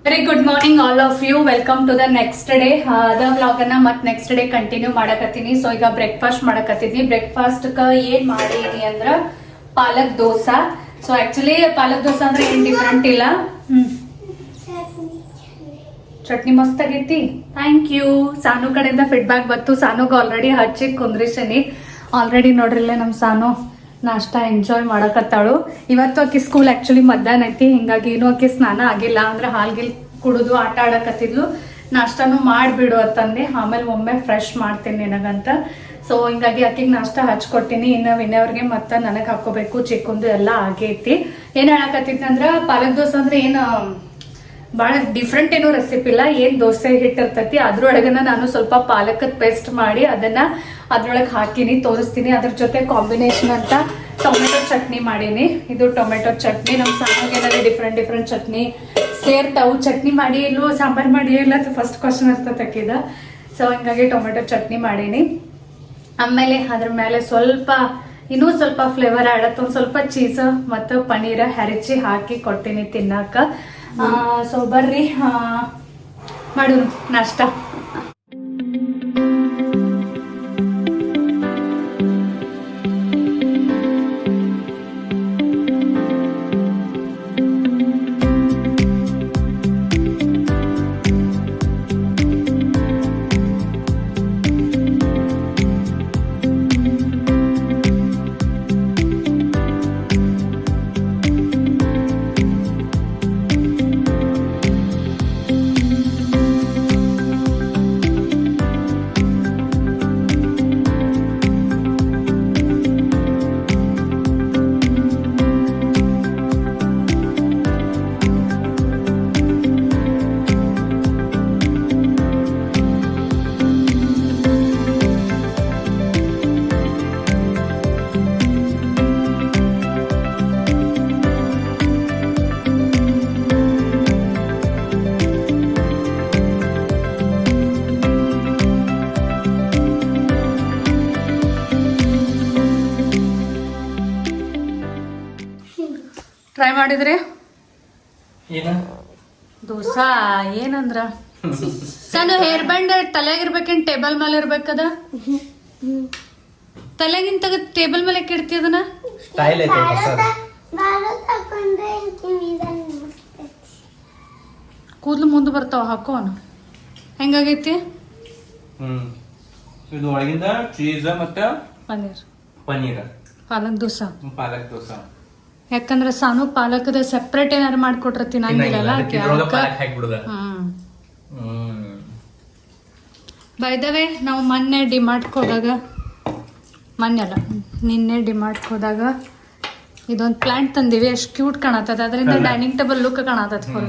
Very good morning all of you welcome to the next day ಅದ ವ್ಲಾಗ್ ಅನ್ನ ಮತ್ ನೆಕ್ಸ್ಟ್ ಡೇ ಕಂಟಿನ್ಯೂ ಮಾಡಕತ್ತೀನಿ. ಸೊ ಈಗ ಬ್ರೇಕ್ಫಾಸ್ಟ್ ಮಾಡಕತ್ತಿದ್ವಿ. ಬ್ರೇಕ್ಫಾಸ್ಟ್ ಏನ್ ಮಾಡೀನಿ ಅಂದ್ರ ಪಾಲಕ್ ದೋಸಾ. ಸೊ ಆಕ್ಚುಲಿ ಪಾಲಕ್ ದೋಸಾ ಅಂದ್ರೆ ಏನ್ ಡಿಫ್ರೆಂಟ್ ಇಲ್ಲ? ಚಟ್ನಿ ಮಸ್ತ್ ಆಗೈತಿ. ಥ್ಯಾಂಕ್ ಯು ಸಾನು ಕಡೆಯಿಂದ ಫೀಡ್ಬ್ಯಾಕ್ ಬಂತು. ಸಾನುಗ್ ಆಲ್ರೆಡಿ ಹಚ್ಚಿ ಕುಂದ್ರಿಸಿನಿ. ಆಲ್ರೆಡಿ ನೋಡ್ರಿಲ್ಲ ನಮ್ ಸಾನು. ನಾಷ್ಟ ಎಂಜಾಯ್ ಮಾಡಕತ್ತಾಳು. ಇವತ್ತು ಆಕಿ ಸ್ಕೂಲ್ ಆಕ್ಚುಲಿ ಮಧ್ಯಾಹ್ನ ಐತಿ, ಹಿಂಗಾಗಿ ಏನೂ ಆಕಿ ಸ್ನಾನ ಆಗಿಲ್ಲ. ಅಂದ್ರೆ ಹಾಲ್ಗಿಲ್ ಕುಡಿದು, ಆಟ ಆಡಕತ್ತಿದ್ಲು. ನಾಷ್ಟಾನು ಮಾಡ್ಬಿಡು ಅಂತಂದೆ. ಆಮೇಲೆ ಒಮ್ಮೆ ಫ್ರೆಶ್ ಮಾಡ್ತೀನಿ ನಿನಗಂತ. ಸೊ ಹಿಂಗಾಗಿ ಆಕಿಗೆ ನಾಷ್ಟ ಹಚ್ಕೊಟ್ಟಿನಿ. ಇನ್ನು ವಿನಯವ್ರಿಗೆ ಮತ್ತೆ ನನಗೆ ಹಾಕೋಬೇಕು ಚಿಕ್ಕಂದು ಎಲ್ಲ ಆಗೈತಿ. ಏನ್ ಅಂದ್ರ, ಪಾಲಕ್ ದೋಸೆ ಅಂದ್ರೆ ಏನು ಭಾಳ ಡಿಫ್ರೆಂಟ್ ಏನೋ ರೆಸಿಪಿ ಇಲ್ಲ. ಏನ್ ದೋಸೆ ಹಿಟ್ಟು ಇರ್ತೈತಿ ಅದ್ರೊಳಗನ ನಾನು ಸ್ವಲ್ಪ ಪಾಲಕದ ಪೇಸ್ಟ್ ಮಾಡಿ ಅದನ್ನ ಅದ್ರೊಳಗೆ ಹಾಕಿನಿ, ತೋರಿಸ್ತೀನಿ. ಅದ್ರ ಜೊತೆ ಕಾಂಬಿನೇಷನ್ ಅಂತ ಟೊಮೆಟೊ ಚಟ್ನಿ ಮಾಡೀನಿ. ಇದು ಟೊಮೆಟೊ ಚಟ್ನಿ ನಮ್ಮ ಸಣ್ಣಗೇನಾದ್ರೆ ಡಿಫ್ರೆಂಟ್ ಡಿಫ್ರೆಂಟ್ ಚಟ್ನಿ. ಸೇರ್ತಾವು. ಚಟ್ನಿ ಮಾಡಿ ಇಲ್ವೋ, ಸಾಂಬಾರ್ ಮಾಡಿ ಇಲ್ಲ ಫಸ್ಟ್ ಕ್ವಶನ್ ಅಂತ ತಕ್ಕಿದ. ಸೊ ಹಂಗಾಗಿ ಟೊಮೆಟೊ ಚಟ್ನಿ ಮಾಡೀನಿ. ಆಮೇಲೆ ಅದ್ರ ಮೇಲೆ ಸ್ವಲ್ಪ, ಇನ್ನೂ ಸ್ವಲ್ಪ ಫ್ಲೇವರ್ ಆಡತ್ತೆ ಒಂದು ಸ್ವಲ್ಪ ಚೀಸ್ ಮತ್ತು ಪನೀರ್ ಹೆರಚಿ ಹಾಕಿ ಕೊಟ್ಟಿನಿ ತಿನ್ನಕ. ಸೊ ಬರ್ರಿ ಮಾಡು ನಾಷ್ಟ. ಏನಂದ್ರ? ಸಣ್ಣ ಹೇರ್ ಬ್ಯಾಂಡ್ ತಲೆಯಾಗಿರ್ಬೇಕೇನ್ ಟೇಬಲ್ ಮೇಲೆ ಇರ್ಬೇಕದ? ತಲೆಗಿಂತ ಟೇಬಲ್ ಮೇಲೆ ಕೆಡ್ತಿ ಅದನ್ನ? ಸ್ಟೈಲ್ ಐತೆ. ಕೂದ್ಲು ಮುಂದೆ ಬರ್ತಾವ ಹಾಕೋನು ಹೆಂಗಾಗೈತಿ? ಹ್ಮ್. ಇದು ಒಳಗಿಂದ ಚೀಸ್ ಮತ್ತೆ ಪನ್ನೀರ್. ಪನೀರ್ ಪಾಲಕ್ ದೋಸಾ. ಪಾಲಕ್ ದೋಸೆ. ಯಾಕಂದ್ರೆ ಸಾನು ಪಾಲಕದ ಸೆಪ್ರೇಟ್ ಏನಾರು ಮಾಡ್ಕೊಟ್ರ ಹ್ಮ್. ಬೈದವೆ ನಾವು ಮೊನ್ನೆ ಡಿಮಾರ್ಟ್ಗೆ ಹೋದಾಗ ಮೊನ್ನೆ ಅಲ್ಲ ನಿನ್ನೆ ಡಿಮಾರ್ಟ್ಗೆ ಹೋದಾಗ ಇದೊಂದು ಪ್ಲಾಂಟ್ ತಂದಿವಿ ಅಷ್ಟು ಕ್ಯೂಟ್ ಕಾಣತ್ತದ. ಅದರಿಂದ ಡೈನಿಂಗ್ ಟೇಬಲ್ ಲುಕ್ ಕಾಣತದ ಫುಲ್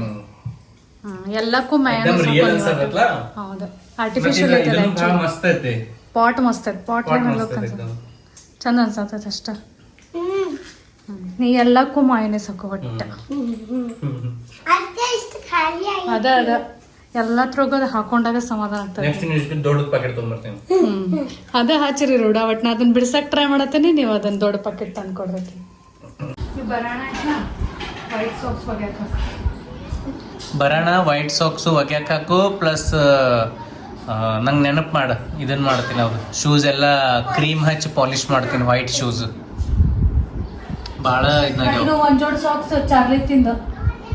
ಹ್ಮ್. ಎಲ್ಲಕ್ಕೂ ಹೌದು. ಆರ್ಟಿಫಿಷಿಯಲ್ ಐತದ ಪಾಟ್ ಮಸ್ತ್ ಐತಿ. ಪಾಟ್ ಚಂದ ಅನ್ಸತ್ತದ ಅಷ್ಟ. ನೀ ಎಲ್ಲಕ್ಕೂ ಮಾಯನೇ ಸಾಕು ಒಟ್ಟ ಅದ ಅದ ಎಲ್ಲ ತ್ರೋಗದ ಹಾಕೊಂಡಾಗ ಸಮಾಧಾನ ಆಗ್ತದೆ. ದೊಡ್ಡ ಪ್ಯಾಕೆಟ್ ಅದ ಹಾಚಿರಿ ರೂಢ ಒಟ್ ನಾ ಅದನ್ನ ಬಿಡ್ಸಕ್ ಟ್ರೈ ಮಾಡತ್ತೇನೆ ನೀವು ಅದನ್ನ ದೊಡ್ಡ ಪಾಕೆಟ್ ತಂದು ಕೊಡ್ಬೇಕು ಬರೋಣ ವೈಟ್ ಸಾಕ್ಸ್ ಒಗ್ಯಾಕ? ಬರೋಣ ವೈಟ್ ಸಾಕ್ಸು ಒಗ್ಯಾಕ ಹಾಕು ಪ್ಲಸ್ ನಂಗೆ ನೆನಪು ಮಾಡ ಇದನ್ನ ಮಾಡ್ತೀನಿ ಅವ್ರು. ಶೂಸ್ ಎಲ್ಲ ಕ್ರೀಮ್ ಹಚ್ಚಿ ಪಾಲಿಶ್ ಮಾಡ್ತೀನಿ ವೈಟ್ ಶೂಸ್ ಭಾಳ ಇದು ಒಂದ್ ಜೋಡ್ ಸಾಕ್ಸ್ ಚಾರ್ಲಿ ತಿಂದ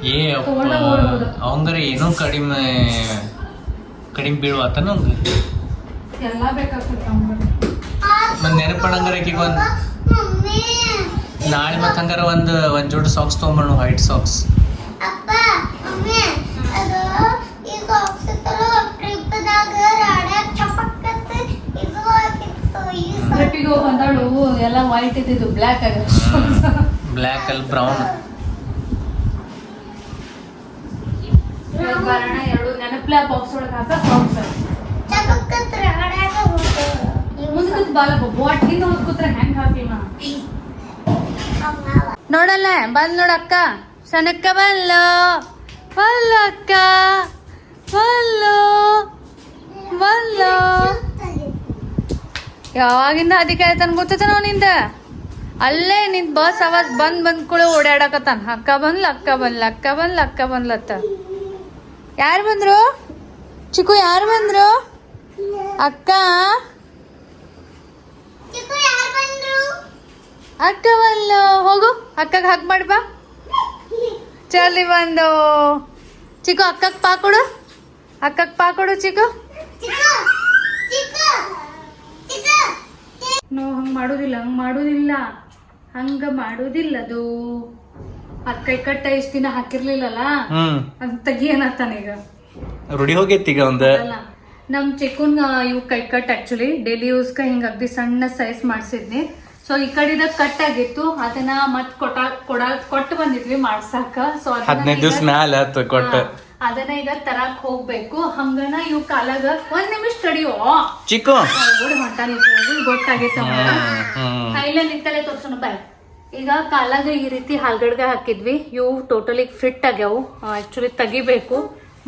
ಏ ತಗೊಂಡ ಓಡ್ಬೋದು. ಅವಂಗರ ಏನೋ ಕಡಿಮೆ ಕಡಿಮೆ ಬೀಳುವತ್ತ ನಂಗೆ ಎಲ್ಲಾ ಬೇಕಾಗ್ತೈತೆ ಅವ್ನಿಗೆ. ಮತ್ತೆ ನೆನಪು ಮಾಡಂಗಾರ ಆಕಿಗೆ ಒಂದು ಮಮ್ಮಿ ನಾಳೆ ಮತ್ತೆ ಹಂಗಾರ ಒಂದು ಒಂದು ಜೋಡಿ ಸಾಕ್ಸ್ ತೊಗೊಂಬಣ್ಣು ವೈಟ್ ಸಾಕ್ಸ್ ಅಪ್ಪ ಮಮ್ಮಿ ಅದು ಟ್ರಿಪ್ಪಿಗೆ ಹೋಗಿ ಬಂದಾಳು ಎಲ್ಲ ವೈಟ್ ಇದ್ದಿದ್ದು ಬ್ಲ್ಯಾಕ್ ಆಗ. ಬ್ಲ್ಯಾಕ್ ಅಲ್ಲಿ ಬ್ರೌನ್ ಎರಡು ನೆನಪ್ಲೆ ಬಾಕ್ಸ್ ಒಳಗೆ ಹಾಕ. ಮುಂದಕ್ಕೆ ಬಾಲ ಬಾಟ್ಲಿಂದ ಹೆಂಗ್. ನೋಡಲ್ಲ ಬಂದ್ ನೋಡಕ್ಕ ಸನಕ್ಕ ಬಲ್ಲ. ಬಲ್ಲಕ್ಕ ಬಲ್ಲು. ಬಲ್ಲು. ಯಾವಾಗಿಂದ ಅದಕ್ಕೆ ಆಯ್ತಾನ ಗೊತ್ತೈತನ ಅವನಿಂದ ನಿಂದ? ಅಲ್ಲೇ ನಿನ್ ಬಸ್ ಅವಾಜ್ ಬಂದ್ ಬಂದ್ ಕೂಡ ಓಡಾಡಕತ್ತಾನ. ಅಕ್ಕ ಬಂದ್ಲ ಅಕ್ಕ ಬಂದ್ಲ ಅಕ್ಕ ಬಂದ್ಲ ಅಕ್ಕ ಬಂದ್ಲತ್ತ ಯಾರು ಬಂದ್ರು? ಚಿಕ್ಕು ಯಾರು ಬಂದ್ರು? ಅಕ್ಕ? ಅಕ್ಕ ಬಂದ್ಲು. ಹೋಗು ಅಕ್ಕಗೆ ಹಾಕ್ ಮಾಡಿ ಬಾ. ಚಲಿ ಬಂದು. ಚಿಕ್ಕು ಅಕ್ಕಕ್ಕೆ ಪಾಕೊಡು ಅಕ್ಕಕ್ಕೆ ಪಾಕೊಡು ಚಿಕ್ಕು. ನಾವು ಹಂಗ ಮಾಡೋದಿಲ್ಲ ಹಂಗ ಮಾಡೋದಿಲ್ಲ. ಹಂಗ ಮಾಡೋದಿಲ್ಲ ಅದು ಅದ್ ಕೈ ಕಟ್ಟ ಇಷ್ಟ ದಿನ ಹಾಕಿರ್ಲಿಲ್ಲಲ್ಲ? ಅದ್ ತೆಗಿ ಈಗ. ರೂಢಿ ಹೋಗೈತಿ ಈಗ ಒಂದ್. ಅಲ್ಲ ನಮ್ ಚಿಕ್ಕನ್ ಇವ್ ಕೈ ಕಟ್ ಆಕ್ಚುಲಿ ಡೈಲಿ ಯೂಸ್ಕ ಹಿಂಗ ಅಗ್ದಿ ಸಣ್ಣ ಸೈಜ್ ಮಾಡ್ಸಿದ್ನಿ. ಸೊ ಈ ಕಡೆದ ಕಟ್ ಆಗಿತ್ತು ಅದನ್ನ ಮತ್ ಕೊಟ್ಟ ಕೊಡ ಕೊಟ್ಟು ಬಂದಿದ್ವಿ ಮಾಡ್ಸಾಕ. ಸೊ ಹದಿನೈದು ದಿವಸ ಮ್ಯಾಲ ಕೊಟ್ಟ ಅದನ್ನ ಈಗ ತರಕ್ ಹೋಗ್ಬೇಕು. ಹಂಗನ ಇವ್ ಕಾಲಾಗ ಒಂದ್ ನಿಮಿಷ ತಡಿಯೋ. ಚಿಕ್ಕು. ಹೊಂಟಾನ ಗೊತ್ತಾಗೈತೆ ಇಲ್ಲ ನಿಂತಲ್ಲೇ ತೋರ್ಸೋಣ ಬಾಯ್. ಈಗ ಕಾಲಾಗ ಈ ರೀತಿ ಹಾಲ್ಗಡ್ಗ ಹಾಕಿದ್ವಿ. ಇವು ಟೋಟಲಿ ಫಿಟ್ ಆಗ್ಯಾವು. ಆಕ್ಚುಲಿ ತೆಗಿಬೇಕು.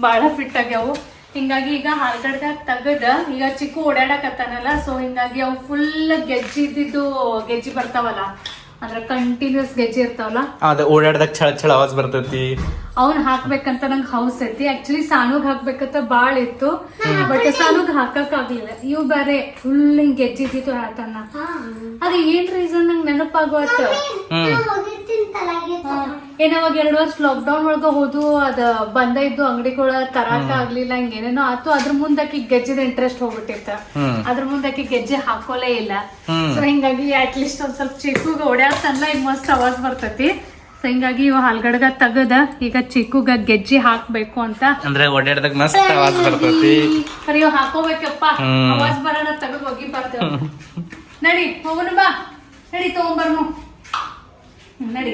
ಬಹಳ ಫಿಟ್ ಆಗ್ಯಾವು. ಹಿಂಗಾಗಿ ಈಗ ಹಾಲ್ಗಡ್ಗ ತೆಗದ ಈಗ ಚಿಕ್ಕು ಓಡಾಡಕತ್ತಾನಲ್ಲ ಸೊ ಹಿಂಗಾಗಿ ಅವು ಫುಲ್ ಗೆಜ್ಜಿ ಇದ್ದಿದ್ದು ಗೆಜ್ಜಿ ಬರ್ತಾವಲ್ಲ. ಅಂದ್ರೆ ಕಂಟಿನ್ಯೂಸ್ ಗೆಜ್ಜೆ ಇರ್ತಾವಲ್ಲ? ಅದ ಓಡಾಡ್ದಾಗ ಛಳ ಛಳ ಆವಾಜ್ ಬರ್ತೈತಿ. ಅವ್ನ್ ಹಾಕ್ಬೇಕಂತ ನಂಗೆ ಹೌಸ್ ಐತಿ. ಆಕ್ಚುಲಿ ಸಾನುಗ್ ಹಾಕ್ಬೇಕಂತ ಬಾಳ ಇತ್ತು. ಬಟ್ ಸಾನುಗ್ ಹಾಕಕ್ ಆಗ್ಲಿಲ್ಲ. ಇವ್ ಬೇರೆ ಫುಲ್ ಹಿಂಗ್ ಗೆಜ್ಜಿದ್ದಿತ್ತು ಆತನ್ನ ಅದ ಏನ್ ರೀಸನ್ ನಂಗೆ ನೆನಪಾಗೋತ್ ಹ್ಮ್ ಎರಡು ಏನ್ ಅವಾಗ ಎರಡ್ ವರ್ಷ ಲಾಕ್ಡೌನ್ ಒಳಗ ಹೋದು ಅದ ಬಂದ ಇದ್ದು ಅಂಗಡಿಗಳ ತರಾಕ ಆಗ್ಲಿಲ್ಲ ಹಿಂಗೇನೇನೋ ಆತು. ಅದ್ರ ಮುಂದಕ್ಕೆ ಗೆಜ್ಜೆದ ಇಂಟ್ರೆಸ್ಟ್ ಹೋಗ್ಬಿಟ್ಟಿತ್ತ. ಅದ್ರ ಮುಂದಕ್ಕೆ ಗೆಜ್ಜೆ ಹಾಕೋಲೇ ಇಲ್ಲ. ಸೊ ಹಿಂಗಾಗಿ ಅಟ್ ಲೀಸ್ಟ್ ಒಂದ್ ಸ್ವಲ್ಪ ಚಿಕ್ಕುಗ ಓಡಾಡ್ತಲ್ಲ ಈಗ ಮಸ್ತ್ ಅವಾಜ್ ಬರ್ತತಿ. ಸೊ ಹಿಂಗಾಗಿ ಇವ್ ಹಾಲ್ಗಡ್ಗ ತಗದ ಈಗ ಚಿಕ್ಕುಗ ಗೆಜ್ಜೆ ಹಾಕ್ಬೇಕು ಅಂತ. ಅಂದ್ರೆ ಓಡಾಡ್ದಾಗ ಮಸ್ತ್ ಅವಾಜ್ ಬರ್ತತಿ. ಸರಿ ಇವ್ ಹಾಕೋಬೇಕಪ್ಪ. ಅವಾಜ್ ಬರೋಣ ತಗದ್ ಹೋಗಿ ಬರ್ತೇವೆ ನಡಿ ಹೋಗೋಣ ಬಾ. ನಡಿ ತಗೊಂಬರ್ನು. ಬರ್ಮು ನಡಿ.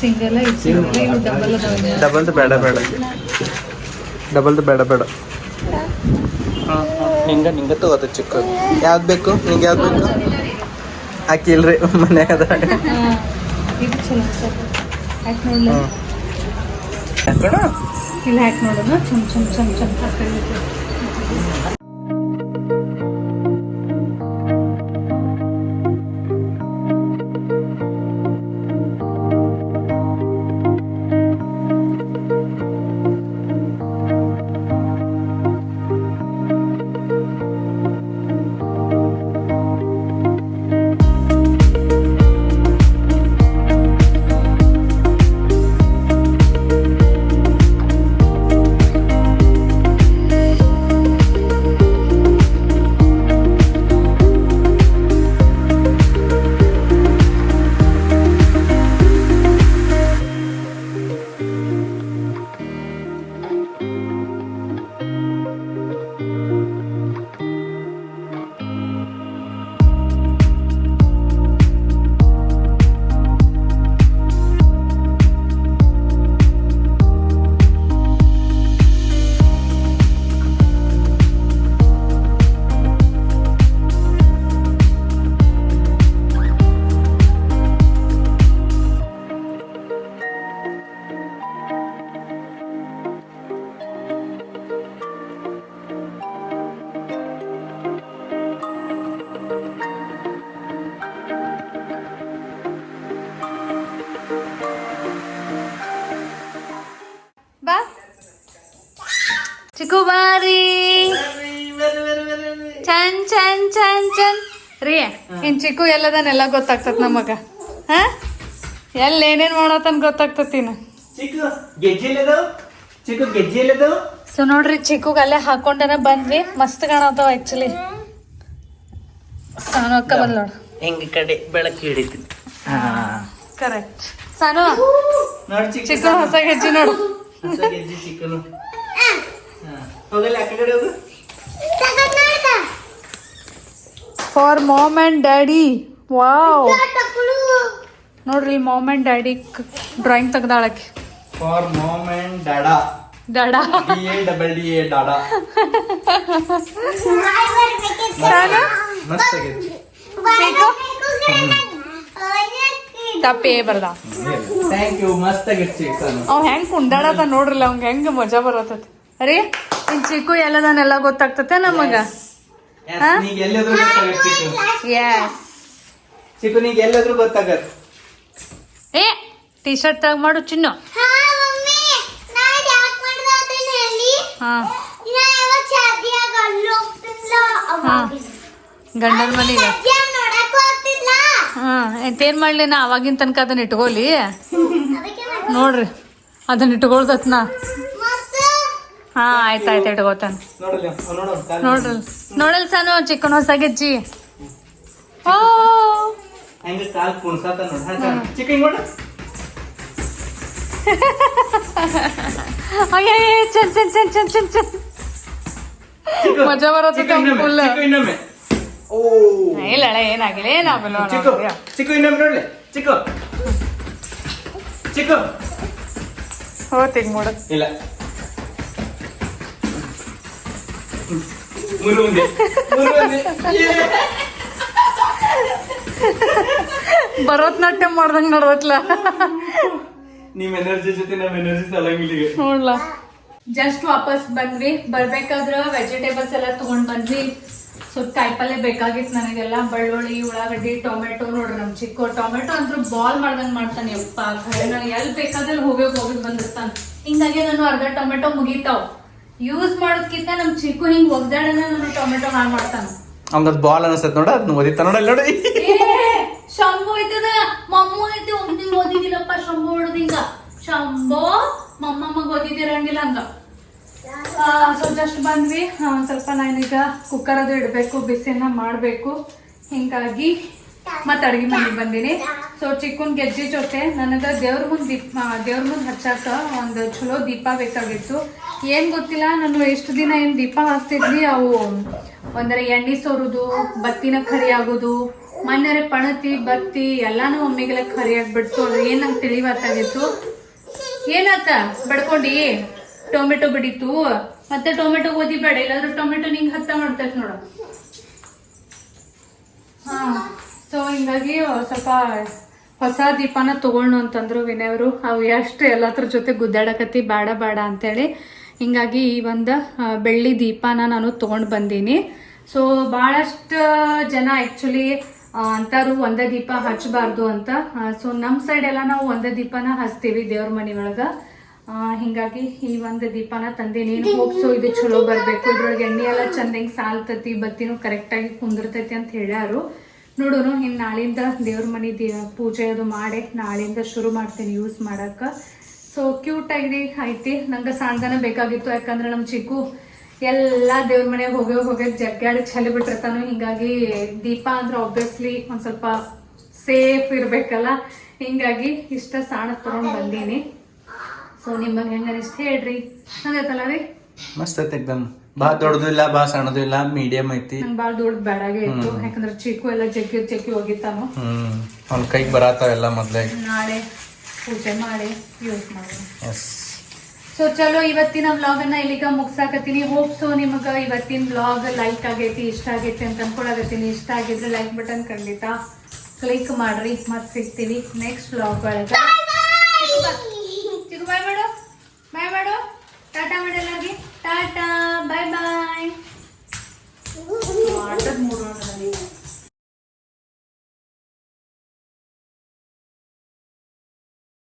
ಸಿಂಗಲ್ ಡಬಲ್ದು ಬೇಡ ಬೇಡ. ಡಬಲ್ದು ಬೇಡ ಬೇಡ. ನಿಂಗ ನಿಂಗ ತಗೋತ ಚಿಕ್ಕ. ಯಾವ್ದು ಬೇಕು? ನಿಂಗೆ ಯಾವ್ದು ಬೇಕು? ಆಕಿ ಇಲ್ರಿ ಮನ್ಯಾಗ ಅದ ಹಾಕೋಣ ಇಲ್ಲಿ ಹಾಕಿ ನೋಡೋಣ? ಚಮ್ ಚಮ್ ಚಮ್ ಚಮ್. ಹಾಕಿ ಚಿಕ್ಕು ಎಲ್ಲದನ್ನೆಲ್ಲ ಗೊತ್ತಾಗ್ತದ ನಮಗ. ಹಾ? ಎಲ್ಲ ಏನೇನ್ ಮಾಡತ್ತನ್ ಗೊತ್ತಾಗ್ತತಿನ ಸೊ ನೋಡ್ರಿ ಚಿಕ್ಕುಗೆ ಅಲ್ಲೇ ಹಾಕೊಂಡನ ಬಂದ್ವಿ. ಮಸ್ತ್ ಕಾಣತಾವ ಆಕ್ಚುಲಿ ಸಾನು ಅಕ್ಕ ಬಂದ್ ನೋಡು. ಹೆಂಗ ಕಡೆ ಬೆಳಕು ಹಿಡಿತು. ಕರೆಕ್ಟ್ ಸಾನು ನೋಡಿ ಚಿಕ್ಕ ಹೊಸ ಗೆಜ್ಜಿ ನೋಡು. ಚಿಕ್ಕನು. ಹೋಗಲ್ಲ ಆ ಕಡೆ ಹೋಗು ತಗೊಂಡ್ ನೋಡ್ದ for mom and daddy wow ನೋಡ್ರಿ mom and daddy drawing ತೆಗ್ದಾಳಕ್ಕೆ. For mom and dada D A double D A ಮಸ್ತ್ ತಪ್ಪೇ ಬರ್ದ. ಥ್ಯಾಂಕ್ ಯು ಮಸ್ತ್ ಅವ್ ಹೆಂಗ್ ಕುಂಡಾಡತ ನೋಡ್ರಲ್ಲ ಅವ್ಗೆ ಹೆಂಗ್ ಮಜಾ ಬರತೈತಿ ಅರೇ ಇನ್ ಚಿಕ್ಕು ಎಲ್ಲದನ್ನೆಲ್ಲ ಗೊತ್ತಾಗ್ತತೆ ನಮಗ? ಎಲ್ಲಾದ್ರೂ ಗೊತ್ತಾಗತ್ತೆ ಏ ಟಿ ಶರ್ಟ್ ತಗ ಮಾಡು ಚಿನ್ನು. ಗಂಡನ ಮನೆಗೆ. ಹಾಂ ಎಂತೇನು ಮಾಡ್ಲಿ ನಾ? ಅವಾಗಿನ ತನಕ ಅದನ್ನ ಇಟ್ಕೊಲಿ ನೋಡ್ರಿ ಅದನ್ನ ಇಟ್ಕೊಳ್ದತ್ನ ಹಾ ಆಯ್ತಾಯ್ತು ಆಯ್ತು ಇಟ್ಕೋತಾನ ನೋಡ್ರಿ ನೋಡಲ್ ಸಾನು ಚಿಕ್ಕನ್ ಹೊಸ ಗೆಜ್ಜಿ ಓ. ಹೆಂಗ ಕಾಲ್ ಕುಣ್ಸಾತ ನೋಡ. ಅಯ್ಯ ಚನ್ ಚನ್ ಚನ್ ಚನ್ ಚನ್ ಚನ್ ಚಿಕ್ಕು, ಮಜಾ ಬರತ್ತೆ ಓ. ಇಲ್ಲ ಏನಾಗಿಲ್ಲ ಏನಾಗಲ್ಲ ಚಿಕ್ಕು ಚಿಕ್ಕು ಇನ್ನೊಮ್ಮೆ ನೋಡ್ಲಿ. ಚಿಕ್ಕು. ಚಿಕ್ಕು. ಹೋಗ್ತೀನಿ ಮೂಡ. ಇಲ್ಲ. ಮೂರು ಒಂದೇ ಮೂರು ಒಂದೇ. ಭರತನಾಟ್ಯ ಮಾಡ್ದಂಗ್ ನೋಡತ್ಲ ನಿಮ್ ಎನರ್ಜಿ ಜೊತೆ ನಮ್ ಎನರ್ಜಿ ಸಲಂಗಿಲ್ಲ ನೋಡ್ಲ. ಜಸ್ಟ್ ವಾಪಸ್ ಬಂದ್ವಿ. ಬರ್ಬೇಕಾದ್ರ ವೆಜಿಟೇಬಲ್ಸ್ ಎಲ್ಲ ತಗೊಂಡ್ ಬಂದ್ವಿ. ಸ್ವಲ್ಪ ಕಾಯಿಪಲ್ಲೆ ಬೇಕಾಗಿತ್ತು ನನಗೆಲ್ಲ. ಬೆಳ್ಳುಳ್ಳಿ ಉಳ್ಳಾಗಡ್ಡಿ ಟೊಮೆಟೊ ನೋಡ್ರಿ ನಮ್ ಚಿಕ್ಕ ಟೊಮೆಟೊ ಅಂದ್ರೆ ಬಾಲ್ ಮಾಡ್ದಂಗ್ ಮಾಡ್ತಾನೆ. ಯಪ್ಪ ನಾನು ಎಲ್ಲಿ ಬೇಕಾದಲ್ಲಿ ಹೋಗಿ ಹೋಗಿ ಬಂದಿರ್ತಾನೆ. ಹಿಂಗಾಗಿ ನಾನು ಅರ್ಧ ಟೊಮೆಟೊ ಮುಗಿತಾವ್. ಯೂಸ್ ಮಾಡೋದ್ಕಿಂತ ನಮ್ ಚಿಕ್ಕು ಹಿಂಗ್ ಒಗ್ದಾಡನ ನಾನು ಟೊಮೆಟೊ ಹಾಳು ಮಾಡ್ತಾನ. ಅವ್ನದ್ ಬಾಲ್ ಅನಸ್ತೈತ್ ನೋಡ ಅದನ್ನ ಓದಿತ್ತ ನೋಡ. ನೋಡಿ ಶಂಭು ಐತದ? ಮಮ್ಮು ಐತಿ ಒಮ್ಮೆ ಓದಿದಿಲ್ಲಪ್ಪ ಶಂಭು ಹೊಡೆದಿಂಗ ಶಂಭು ಮಮ್ಮಮ್ಮಗ್ ಓದಿದಿರಂಗಿಲ್ಲ ಹಂಗ. ಸೊ ಜಸ್ಟ್ ಬಂದ್ವಿ. ಸ್ವಲ್ಪ ನಾನೀಗ ಕುಕ್ಕರ್ ಅದು ಇಡಬೇಕು ಬಿಸಿನ ಮಾಡಬೇಕು. ಹಿಂಗಾಗಿ ಮತ್ತೆ ಅಡುಗೆ ಮನೆಗೆ ಬಂದೀನಿ. ಸೊ ಚಿಕ್ಕನ್ ಗೆಜ್ಜೆ ಜೊತೆ ನನಗೆ ದೇವ್ರ ಮುಂದೆ ದೀಪ ದೇವ್ರ ಮುಂದೆ ಹಚ್ಚಾಕ ಒಂದು ಚಲೋ ದೀಪ ಬೇಕಾಗಿತ್ತು. ಏನ್ ಗೊತ್ತಿಲ್ಲ, ನಾನು ಎಷ್ಟು ದಿನ ಏನ್ ದೀಪ ಹಚ್ತಿದ್ವಿ ಅವು ಒಂದರ ಎಣ್ಣೆ ಸೋರುದು, ಬತ್ತಿನ ಖರಿ ಆಗೋದು ಮಣ್ಣರೆ ಪಣತಿ, ಬತ್ತಿ ಎಲ್ಲಾನು ಒಮ್ಮೆಗೆಲ್ಲ ಖರಿ ಆಗ್ಬಿಡ್ತು. ಅದು ಏನ್ ನಂಗೆ ತಿಳಿವತ್ತಾಗಿತ್ತು. ಏನಾತ, ಬಡ್ಕೊಂಡಿ, ಟೊಮೆಟೊ ಬಿಡಿತು ಮತ್ತೆ ಟೊಮೆಟೊ ಓದಿ ಬೇಡ, ಇಲ್ಲಾದ್ರೂ ಟೊಮೆಟೊ ನಿಂಗೆ ಹತ್ತ ಮಾಡ್ತೈತ್ ನೋಡು. ಹಾ. ಸೊ ಹಿಂಗಾಗಿ ಸ್ವಲ್ಪ ಹೊಸ ದೀಪನ ತಗೊಳ್ಳೋ ಅಂತಂದ್ರು ವಿನಯವರು ಅವು ಎಷ್ಟು ಎಲ್ಲತ್ರ ಜೊತೆ ಗುದ್ದಾಡಕತ್ತಿ ಬೇಡ ಬೇಡ ಅಂತೇಳಿ. ಹಿಂಗಾಗಿ ಈ ಒಂದು ಬೆಳ್ಳಿ ದೀಪನ ನಾನು ತಗೊಂಡು ಬಂದೀನಿ. ಸೊ ಭಾಳಷ್ಟು ಜನ ಆ್ಯಕ್ಚುಲಿ ಅಂತಾರು ಒಂದೇ ದೀಪ ಹಚ್ಚಬಾರ್ದು ಅಂತ. ಸೊ ನಮ್ಮ ಸೈಡ್ ಎಲ್ಲ ನಾವು ಒಂದೇ ದೀಪನ ಹಚ್ತೀವಿ ದೇವ್ರ ಮನೆ ಒಳಗೆ. ಹಿಂಗಾಗಿ ಈ ಒಂದು ದೀಪನ ತಂದೀನಿ. ಹೋಗ್ಸು ಇದು ಚಲೋ ಬರಬೇಕು. ಇದ್ರೊಳಗೆ ಎಣ್ಣೆ ಎಲ್ಲ ಚಂದಂಗೆ ಸಾಲ್ತತಿ, ಬತ್ತಿನೂ ಕರೆಕ್ಟಾಗಿ ಕುಂದಿರ್ತೈತಿ ಅಂತ ಹೇಳ್ಯಾರು. ನೋಡೋಣ ಇನ್ನು ನಾಳಿಂದ ದೇವ್ರ ಮನೆ ದೇ, ಪೂಜೆ ಅದು ಮಾಡಿ, ನಾಳಿಂದ ಶುರು ಮಾಡ್ತೀನಿ ಯೂಸ್ ಮಾಡೋಕ್ಕೆ. ಸೊ ಕ್ಯೂಟ್ ಆಗಿ ಐತಿ. ನಂಗೆ ಸಣ್ಣದನ ಬೇಕಾಗಿತ್ತು. ಯಾಕಂದ್ರೆ ನಮ್ಮ ಚಿಕ್ಕು ಎಲ್ಲ ದೇವ್ರ ಮನೆಗೆ ಹೋಗಿ ಹೋಗಿ ಜಗ್ಗಾಡಿ ಚಲಿ ಬಿಟ್ಟಿರ್ತಾನು. ಹಿಂಗಾಗಿ ದೀಪ ಅಂದ್ರೆ ಆಬ್ವಿಯಸ್ಲಿ ಒಂದು ಸ್ವಲ್ಪ ಸೇಫ್ ಇರಬೇಕಲ್ಲ. ಹಿಂಗಾಗಿ ಇಷ್ಟ ಸಾಣ ತೊಗೊಂಡು ಬಂದೀನಿ. ಸೊ ನಿಮಗೆ ಹೆಂಗೆ ಅನಿಸ್ತು ಹೇಳ್ರಿ ಹಂಗೈತಲ್ಲ ರೀ? ಮಸ್ತ್ ಐತೆ ಬಾ ದೊಡ್ಡದು ಇಲ್ಲ ಬಾ ಸಣ್ಣದು ಇಲ್ಲ ಮೀಡಿಯಂ ಐತಿ. ಭಾಳ ದೊಡ್ಡ ಬ್ಯಾಡಾಗೆ ಇತ್ತು. ಯಾಕಂದ್ರೆ ಚಿಕ್ಕು ಎಲ್ಲ ಜಗ್ಗಿ ಜಗ್ಗಿ ಹೋಗಿತ್ತಾನು ಹ್ಮ್. ಅವ್ನ ಕೈಗೆ ಬರತ್ತಾವೆಲ್ಲ ಮೊದ್ಲೇ ನಾಳೆ ಪೂಜೆ ಮಾಡಿ ಯೂಸ್ ಮಾಡಿ ಎಸ್ ಸೊ ಚಲೋ ಇವತ್ತಿನ ವ್ಲಾಗ್ ಅನ್ನ ಇಲ್ಲಿಗ ಮುಗ್ಸಾಕತ್ತೀನಿ. ಹೋಪ್ ಸೊ ನಿಮಗ ಇವತ್ತಿನ ವ್ಲಾಗ್ ಲೈಕ್ ಆಗೈತಿ ಇಷ್ಟ ಆಗೈತಿ ಅಂತ ಅನ್ಕೊಳಕತ್ತೀನಿ. ಇಷ್ಟ ಆಗಿದ್ರೆ ಲೈಕ್ ಬಟನ್ ಖಂಡಿತ ಕ್ಲಿಕ್ ಮಾಡ್ರಿ. ಮತ್ತೆ ಸಿಗ್ತೀವಿ ನೆಕ್ಸ್ಟ್ ವ್ಲಾಗ್ ಒಳಗ. Tata bye bye.